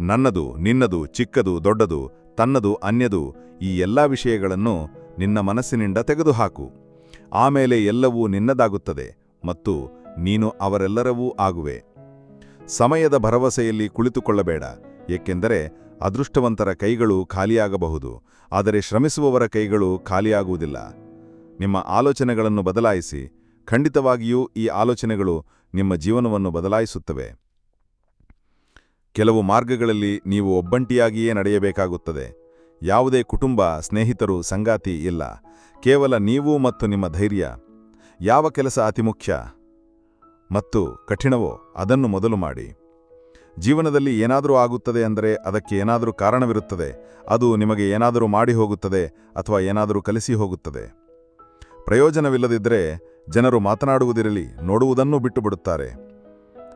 ನನ್ನದು, ನಿನ್ನದು, ಚಿಕ್ಕದು, ದೊಡ್ಡದು, ತನ್ನದು, ಅನ್ಯದು ಈ ಎಲ್ಲಾ ವಿಷಯಗಳನ್ನು ನಿನ್ನ ಮನಸ್ಸಿನಿಂದ ತೆಗೆದುಹಾಕು. ಆಮೇಲೆ ಎಲ್ಲವೂ ನಿನ್ನದಾಗುತ್ತದೆ ಮತ್ತು ನೀನು ಅವರೆಲ್ಲರವೂ ಆಗುವೆ. ಸಮಯದ ಭರವಸೆಯಲ್ಲಿ ಕುಳಿತುಕೊಳ್ಳಬೇಡ, ಏಕೆಂದರೆ ಅದೃಷ್ಟವಂತರ ಕೈಗಳು ಖಾಲಿಯಾಗಬಹುದು, ಆದರೆ ಶ್ರಮಿಸುವವರ ಕೈಗಳು ಖಾಲಿಯಾಗುವುದಿಲ್ಲ. ನಿಮ್ಮ ಆಲೋಚನೆಗಳನ್ನು ಬದಲಾಯಿಸಿ, ಖಂಡಿತವಾಗಿಯೂ ಈ ಆಲೋಚನೆಗಳು ನಿಮ್ಮ ಜೀವನವನ್ನು ಬದಲಾಯಿಸುತ್ತವೆ. ಕೆಲವು ಮಾರ್ಗಗಳಲ್ಲಿ ನೀವು ಒಬ್ಬಂಟಿಯಾಗಿಯೇ ನಡೆಯಬೇಕಾಗುತ್ತದೆ. ಯಾವುದೇ ಕುಟುಂಬ, ಸ್ನೇಹಿತರು, ಸಂಗಾತಿ ಇಲ್ಲ. ಕೇವಲ ನೀವು ಮತ್ತು ನಿಮ್ಮ ಧೈರ್ಯ. ಯಾವ ಕೆಲಸ ಅತಿ ಮುಖ್ಯ ಮತ್ತು ಕಠಿಣವೋ ಅದನ್ನು ಮೊದಲು ಮಾಡಿ. ಜೀವನದಲ್ಲಿ ಏನಾದರೂ ಆಗುತ್ತದೆ ಅಂದರೆ ಅದಕ್ಕೆ ಏನಾದರೂ ಕಾರಣವಿರುತ್ತದೆ, ಅದು ನಿಮಗೆ ಏನಾದರೂ ಮಾಡಿ ಹೋಗುತ್ತದೆ ಅಥವಾ ಏನಾದರೂ ಕಲಿಸಿ ಹೋಗುತ್ತದೆ ಪ್ರಯೋಜನವಿಲ್ಲದಿದ್ದರೆ ಜನರು ಮಾತನಾಡುವುದಿರಲಿ, ನೋಡುವುದನ್ನೂ ಬಿಟ್ಟುಬಿಡುತ್ತಾರೆ.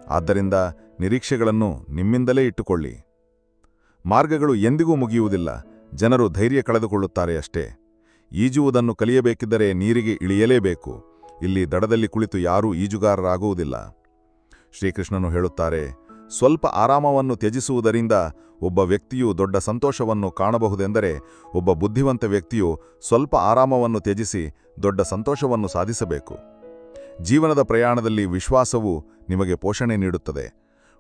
ಆದ್ದರಿಂದ ನಿರೀಕ್ಷೆಗಳನ್ನು ನಿಮ್ಮಿಂದಲೇ ಇಟ್ಟುಕೊಳ್ಳಿ. ಮಾರ್ಗಗಳು ಎಂದಿಗೂ ಮುಗಿಯುವುದಿಲ್ಲ, ಜನರು ಧೈರ್ಯ ಕಳೆದುಕೊಳ್ಳುತ್ತಾರೆ ಅಷ್ಟೇ. ಈಜುವುದನ್ನು ಕಲಿಯಬೇಕಿದ್ದರೆ ನೀರಿಗೆ ಇಳಿಯಲೇಬೇಕು. ಇಲ್ಲಿ ದಡದಲ್ಲಿ ಕುಳಿತು ಯಾರೂ ಈಜುಗಾರರಾಗುವುದಿಲ್ಲ. ಶ್ರೀಕೃಷ್ಣನು ಹೇಳುತ್ತಾರೆ, ಸ್ವಲ್ಪ ಆರಾಮವನ್ನು ತ್ಯಜಿಸುವುದರಿಂದ ಒಬ್ಬ ವ್ಯಕ್ತಿಯು ದೊಡ್ಡ ಸಂತೋಷವನ್ನು ಕಾಣಬಹುದೆಂದರೆ ಒಬ್ಬ ಬುದ್ಧಿವಂತ ವ್ಯಕ್ತಿಯು ಸ್ವಲ್ಪ ಆರಾಮವನ್ನು ತ್ಯಜಿಸಿ ದೊಡ್ಡ ಸಂತೋಷವನ್ನು ಸಾಧಿಸಬೇಕು. ಜೀವನದ ಪ್ರಯಾಣದಲ್ಲಿ ವಿಶ್ವಾಸವು ನಿಮಗೆ ಪೋಷಣೆ ನೀಡುತ್ತದೆ.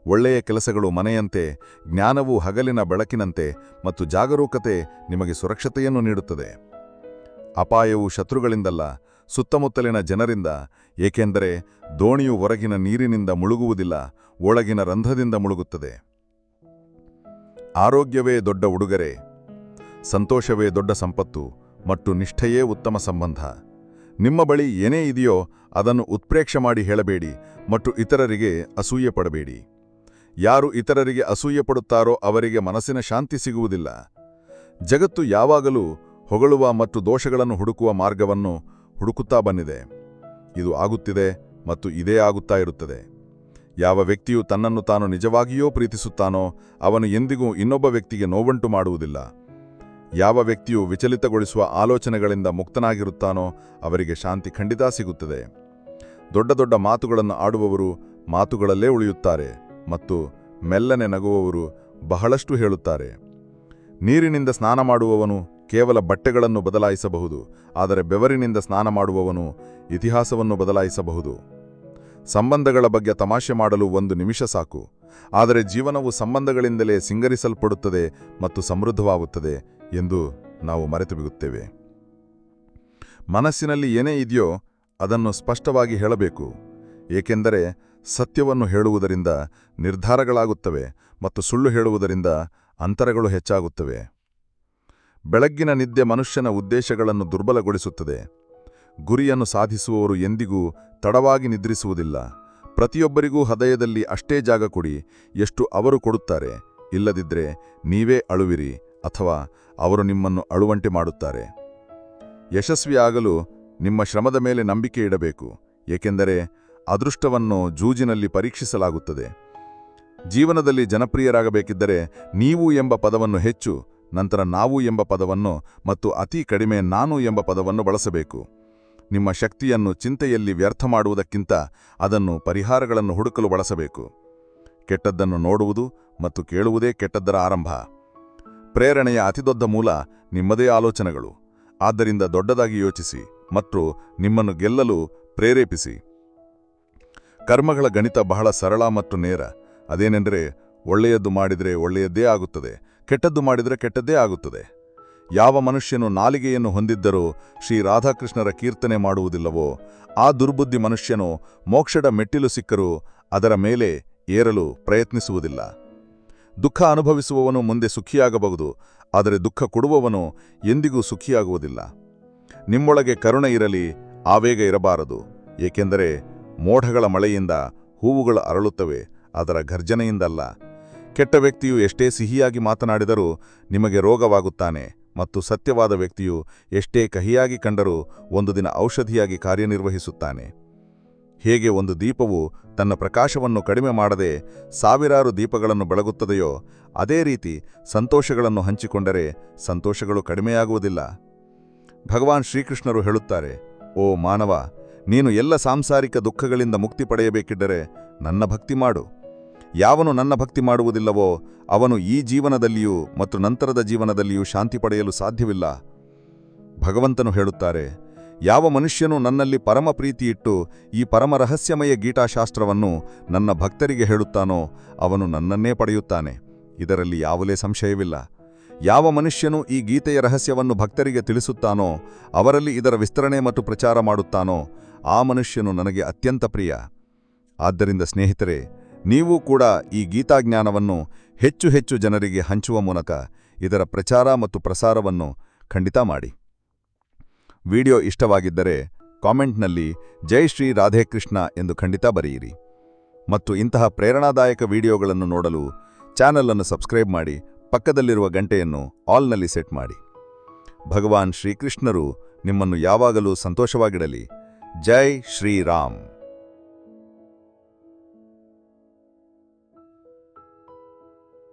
ಒಳ್ಳೆಯ ಕೆಲಸಗಳು ಮನೆಯಂತೆ, ಜ್ಞಾನವು ಹಗಲಿನ ಬೆಳಕಿನಂತೆ ಮತ್ತು ಜಾಗರೂಕತೆ ನಿಮಗೆ ಸುರಕ್ಷತೆಯನ್ನು ನೀಡುತ್ತದೆ. ಅಪಾಯವು ಶತ್ರುಗಳಿಂದಲ್ಲ ಸುತ್ತಮುತ್ತಲಿನ ಜನರಿಂದ, ಏಕೆಂದರೆ ದೋಣಿಯು ಹೊರಗಿನ ನೀರಿನಿಂದ ಮುಳುಗುವುದಿಲ್ಲ, ಒಳಗಿನ ರಂಧ್ರದಿಂದ ಮುಳುಗುತ್ತದೆ. ಆರೋಗ್ಯವೇ ದೊಡ್ಡ ಉಡುಗೊರೆ, ಸಂತೋಷವೇ ದೊಡ್ಡ ಸಂಪತ್ತು, ಮತ್ತು ನಿಷ್ಠೆಯೇ ಉತ್ತಮ ಸಂಬಂಧ. ನಿಮ್ಮ ಬಳಿ ಏನೇ ಇದೆಯೋ ಅದನ್ನು ಉತ್ಪ್ರೇಕ್ಷೆ ಮಾಡಿ ಹೇಳಬೇಡಿ, ಮತ್ತು ಇತರರಿಗೆ ಅಸೂಯೆ ಪಡಬೇಡಿ. ಯಾರು ಇತರರಿಗೆ ಅಸೂಯೆ ಪಡುತ್ತಾರೋ ಅವರಿಗೆ ಮನಸ್ಸಿನ ಶಾಂತಿ ಸಿಗುವುದಿಲ್ಲ. ಜಗತ್ತು ಯಾವಾಗಲೂ ಹೊಗಳುವ ಮತ್ತು ದೋಷಗಳನ್ನು ಹುಡುಕುವ ಮಾರ್ಗವನ್ನು ಹುಡುಕುತ್ತಾ ಬಂದಿದೆ. ಇದು ಆಗುತ್ತಿದೆ ಮತ್ತು ಇದೇ ಆಗುತ್ತಾ ಇರುತ್ತದೆ. ಯಾವ ವ್ಯಕ್ತಿಯು ತನ್ನನ್ನು ತಾನು ನಿಜವಾಗಿಯೋ ಪ್ರೀತಿಸುತ್ತಾನೋ, ಅವನು ಎಂದಿಗೂ ಇನ್ನೊಬ್ಬ ವ್ಯಕ್ತಿಗೆ ನೋವುಂಟು ಮಾಡುವುದಿಲ್ಲ. ಯಾವ ವ್ಯಕ್ತಿಯು ವಿಚಲಿತಗೊಳಿಸುವ ಆಲೋಚನೆಗಳಿಂದ ಮುಕ್ತನಾಗಿರುತ್ತಾನೋ, ಅವರಿಗೆ ಶಾಂತಿ ಖಂಡಿತ ಸಿಗುತ್ತದೆ. ದೊಡ್ಡ ದೊಡ್ಡ ಮಾತುಗಳನ್ನು ಆಡುವವರು ಮಾತುಗಳಲ್ಲೇ ಉಳಿಯುತ್ತಾರೆ ಮತ್ತು ಮೆಲ್ಲನೆ ನಗುವವರು ಬಹಳಷ್ಟು ಹೇಳುತ್ತಾರೆ. ನೀರಿನಿಂದ ಸ್ನಾನ ಮಾಡುವವನು ಕೇವಲ ಬಟ್ಟೆಗಳನ್ನು ಬದಲಾಯಿಸಬಹುದು, ಆದರೆ ಬೆವರಿನಿಂದ ಸ್ನಾನ ಮಾಡುವವನು ಇತಿಹಾಸವನ್ನು ಬದಲಾಯಿಸಬಹುದು. ಸಂಬಂಧಗಳ ಬಗ್ಗೆ ತಮಾಷೆ ಮಾಡಲು ಒಂದು ನಿಮಿಷ ಸಾಕು, ಆದರೆ ಜೀವನವು ಸಂಬಂಧಗಳಿಂದಲೇ ಸಿಂಗರಿಸಲ್ಪಡುತ್ತದೆ ಮತ್ತು ಸಮೃದ್ಧವಾಗುತ್ತದೆ ಎಂದು ನಾವು ಮರೆತು ಬಿಡುತ್ತೇವೆ ಮನಸ್ಸಿನಲ್ಲಿ ಏನೇ ಇದೆಯೋ ಅದನ್ನು ಸ್ಪಷ್ಟವಾಗಿ ಹೇಳಬೇಕು, ಏಕೆಂದರೆ ಸತ್ಯವನ್ನು ಹೇಳುವುದರಿಂದ ನಿರ್ಧಾರಗಳಾಗುತ್ತವೆ ಮತ್ತು ಸುಳ್ಳು ಹೇಳುವುದರಿಂದ ಅಂತರಗಳು ಹೆಚ್ಚಾಗುತ್ತವೆ. ಬೆಳಗ್ಗಿನ ನಿದ್ದೆ ಮನುಷ್ಯನ ಉದ್ದೇಶಗಳನ್ನು ದುರ್ಬಲಗೊಳಿಸುತ್ತದೆ. ಗುರಿಯನ್ನು ಸಾಧಿಸುವವರು ಎಂದಿಗೂ ತಡವಾಗಿ ನಿದ್ರಿಸುವುದಿಲ್ಲ. ಪ್ರತಿಯೊಬ್ಬರಿಗೂ ಹೃದಯದಲ್ಲಿ ಅಷ್ಟೇ ಜಾಗ ಕೊಡಿ, ಎಷ್ಟು ಅವರು ಕೊಡುತ್ತಾರೆ. ಇಲ್ಲದಿದ್ದರೆ ನೀವೇ ಅಳುವಿರಿ, ಅಥವಾ ಅವರು ನಿಮ್ಮನ್ನು ಅಳುವಂತೆ ಮಾಡುತ್ತಾರೆ. ಯಶಸ್ವಿಯಾಗಲು ನಿಮ್ಮ ಶ್ರಮದ ಮೇಲೆ ನಂಬಿಕೆ ಇಡಬೇಕು, ಏಕೆಂದರೆ ಅದೃಷ್ಟವನ್ನು ಜೂಜಿನಲ್ಲಿ ಪರೀಕ್ಷಿಸಲಾಗುತ್ತದೆ. ಜೀವನದಲ್ಲಿ ಜನಪ್ರಿಯರಾಗಬೇಕಿದ್ದರೆ, ನೀವು ಎಂಬ ಪದವನ್ನು ಹೆಚ್ಚು ನಂತರ ನಾವು ಎಂಬ ಪದವನ್ನು ಮತ್ತು ಅತಿ ಕಡಿಮೆ ನಾನು ಎಂಬ ಪದವನ್ನು ಬಳಸಬೇಕು. ನಿಮ್ಮ ಶಕ್ತಿಯನ್ನು ಚಿಂತೆಯಲ್ಲಿ ವ್ಯರ್ಥ ಮಾಡುವುದಕ್ಕಿಂತ ಅದನ್ನು ಪರಿಹಾರಗಳನ್ನು ಹುಡುಕಲು ಬಳಸಬೇಕು. ಕೆಟ್ಟದ್ದನ್ನು ನೋಡುವುದು ಮತ್ತು ಕೇಳುವುದೇ ಕೆಟ್ಟದ್ದರ ಆರಂಭ. ಪ್ರೇರಣೆಯ ಅತಿದೊಡ್ಡ ಮೂಲ ನಿಮ್ಮದೇ ಆಲೋಚನೆಗಳು. ಆದ್ದರಿಂದ ದೊಡ್ಡದಾಗಿ ಯೋಚಿಸಿ ಮತ್ತು ನಿಮ್ಮನ್ನು ಗೆಲ್ಲಲು ಪ್ರೇರೇಪಿಸಿ. ಕರ್ಮಗಳ ಗಣಿತ ಬಹಳ ಸರಳ ಮತ್ತು ನೇರ. ಅದೇನೆಂದರೆ ಒಳ್ಳೆಯದ್ದು ಮಾಡಿದರೆ ಒಳ್ಳೆಯದ್ದೇ ಆಗುತ್ತದೆ. ಕೆಟ್ಟದ್ದು ಮಾಡಿದರೆ ಕೆಟ್ಟದ್ದೇ ಆಗುತ್ತದೆ. ಯಾವ ಮನುಷ್ಯನು ನಾಲಿಗೆಯನ್ನು ಹೊಂದಿದ್ದರೂ ಶ್ರೀ ರಾಧಾಕೃಷ್ಣರ ಕೀರ್ತನೆ ಮಾಡುವುದಿಲ್ಲವೋ, ಆ ದುರ್ಬುದ್ಧಿ ಮನುಷ್ಯನು ಮೋಕ್ಷದ ಮೆಟ್ಟಿಲು ಸಿಕ್ಕರೂ ಅದರ ಮೇಲೆ ಏರಲು ಪ್ರಯತ್ನಿಸುವುದಿಲ್ಲ. ದುಃಖ ಅನುಭವಿಸುವವನು ಮುಂದೆ ಸುಖಿಯಾಗಬಹುದು, ಆದರೆ ದುಃಖ ಕೊಡುವವನು ಎಂದಿಗೂ ಸುಖಿಯಾಗುವುದಿಲ್ಲ. ನಿಮ್ಮೊಳಗೆ ಕರುಣೆ ಇರಲಿ, ಆವೇಗ ಇರಬಾರದು, ಏಕೆಂದರೆ ಮೋಢಗಳ ಮಳೆಯಿಂದ ಹೂವುಗಳು ಅರಳುತ್ತವೆ, ಅದರ ಘರ್ಜನೆಯಿಂದಲ್ಲ. ಕೆಟ್ಟ ವ್ಯಕ್ತಿಯು ಎಷ್ಟೇ ಸಿಹಿಯಾಗಿ ಮಾತನಾಡಿದರೂ ನಿಮಗೆ ರೋಗವಾಗುತ್ತಾನೆ ಮತ್ತು ಸತ್ಯವಾದ ವ್ಯಕ್ತಿಯು ಎಷ್ಟೇ ಕಹಿಯಾಗಿ ಕಂಡರೂ ಒಂದು ದಿನ ಔಷಧಿಯಾಗಿ ಕಾರ್ಯನಿರ್ವಹಿಸುತ್ತಾನೆ. ಹೇಗೆ ಒಂದು ದೀಪವು ತನ್ನ ಪ್ರಕಾಶವನ್ನು ಕಡಿಮೆ ಮಾಡದೆ ಸಾವಿರಾರು ದೀಪಗಳನ್ನು ಬೆಳಗುತ್ತದೆಯೋ, ಅದೇ ರೀತಿ ಸಂತೋಷಗಳನ್ನು ಹಂಚಿಕೊಂಡರೆ ಸಂತೋಷಗಳು ಕಡಿಮೆಯಾಗುವುದಿಲ್ಲ. ಭಗವಾನ್ ಶ್ರೀಕೃಷ್ಣರು ಹೇಳುತ್ತಾರೆ, ಓ ಮಾನವ, ನೀನು ಎಲ್ಲ ಸಾಂಸಾರಿಕ ದುಃಖಗಳಿಂದ ಮುಕ್ತಿ ಪಡೆಯಬೇಕಿದ್ದರೆ ನನ್ನ ಭಕ್ತಿ ಮಾಡು. ಯಾವನು ನನ್ನ ಭಕ್ತಿ ಮಾಡುವುದಿಲ್ಲವೋ ಅವನು ಈ ಜೀವನದಲ್ಲಿಯೂ ಮತ್ತು ನಂತರದ ಜೀವನದಲ್ಲಿಯೂ ಶಾಂತಿ ಪಡೆಯಲು ಸಾಧ್ಯವಿಲ್ಲ. ಭಗವಂತನು ಹೇಳುತ್ತಾರೆ, ಯಾವ ಮನುಷ್ಯನು ನನ್ನಲ್ಲಿ ಪರಮ ಪ್ರೀತಿಯಿಟ್ಟು ಈ ಪರಮ ರಹಸ್ಯಮಯ ಗೀಟಾಶಾಸ್ತ್ರವನ್ನು ನನ್ನ ಭಕ್ತರಿಗೆ ಹೇಳುತ್ತಾನೋ ಅವನು ನನ್ನನ್ನೇ ಪಡೆಯುತ್ತಾನೆ. ಇದರಲ್ಲಿ ಯಾವುದೇ ಸಂಶಯವಿಲ್ಲ. ಯಾವ ಮನುಷ್ಯನು ಈ ಗೀತೆಯ ರಹಸ್ಯವನ್ನು ಭಕ್ತರಿಗೆ ತಿಳಿಸುತ್ತಾನೋ ಅವರಲ್ಲಿ ಇದರ ವಿಸ್ತರಣೆ ಮತ್ತು ಪ್ರಚಾರ ಮಾಡುತ್ತಾನೋ ಆ ಮನುಷ್ಯನು ನನಗೆ ಅತ್ಯಂತ ಪ್ರಿಯ. ಆದ್ದರಿಂದ ಸ್ನೇಹಿತರೆ ನೀವು ಕೂಡ ಈ ಗೀತಾಜ್ಞಾನವನ್ನು ಹೆಚ್ಚು ಹೆಚ್ಚು ಜನರಿಗೆ ಹಂಚುವ ಮೂಲಕ ಇದರ ಪ್ರಚಾರ ಮತ್ತು ಪ್ರಸಾರವನ್ನು ಖಂಡಿತ ಮಾಡಿ. ವಿಡಿಯೋ ಇಷ್ಟವಾಗಿದ್ದರೆ ಕಾಮೆಂಟ್ನಲ್ಲಿ ಜೈ ಶ್ರೀ ರಾಧೇಕೃಷ್ಣ ಎಂದು ಖಂಡಿತ ಬರೆಯಿರಿ. ಮತ್ತು ಇಂತಹ ಪ್ರೇರಣಾದಾಯಕ ವಿಡಿಯೋಗಳನ್ನು ನೋಡಲು ಚಾನಲನ್ನು ಸಬ್ಸ್ಕ್ರೈಬ್ ಮಾಡಿ ಪಕ್ಕದಲ್ಲಿರುವ ಗಂಟೆಯನ್ನು ಆಲ್ನಲ್ಲಿ ಸೆಟ್ ಮಾಡಿ. ಭಗವಾನ್ ಶ್ರೀಕೃಷ್ಣರು ನಿಮ್ಮನ್ನು ಯಾವಾಗಲೂ ಸಂತೋಷವಾಗಿಡಲಿ. ಜೈ ಶ್ರೀರಾಮ್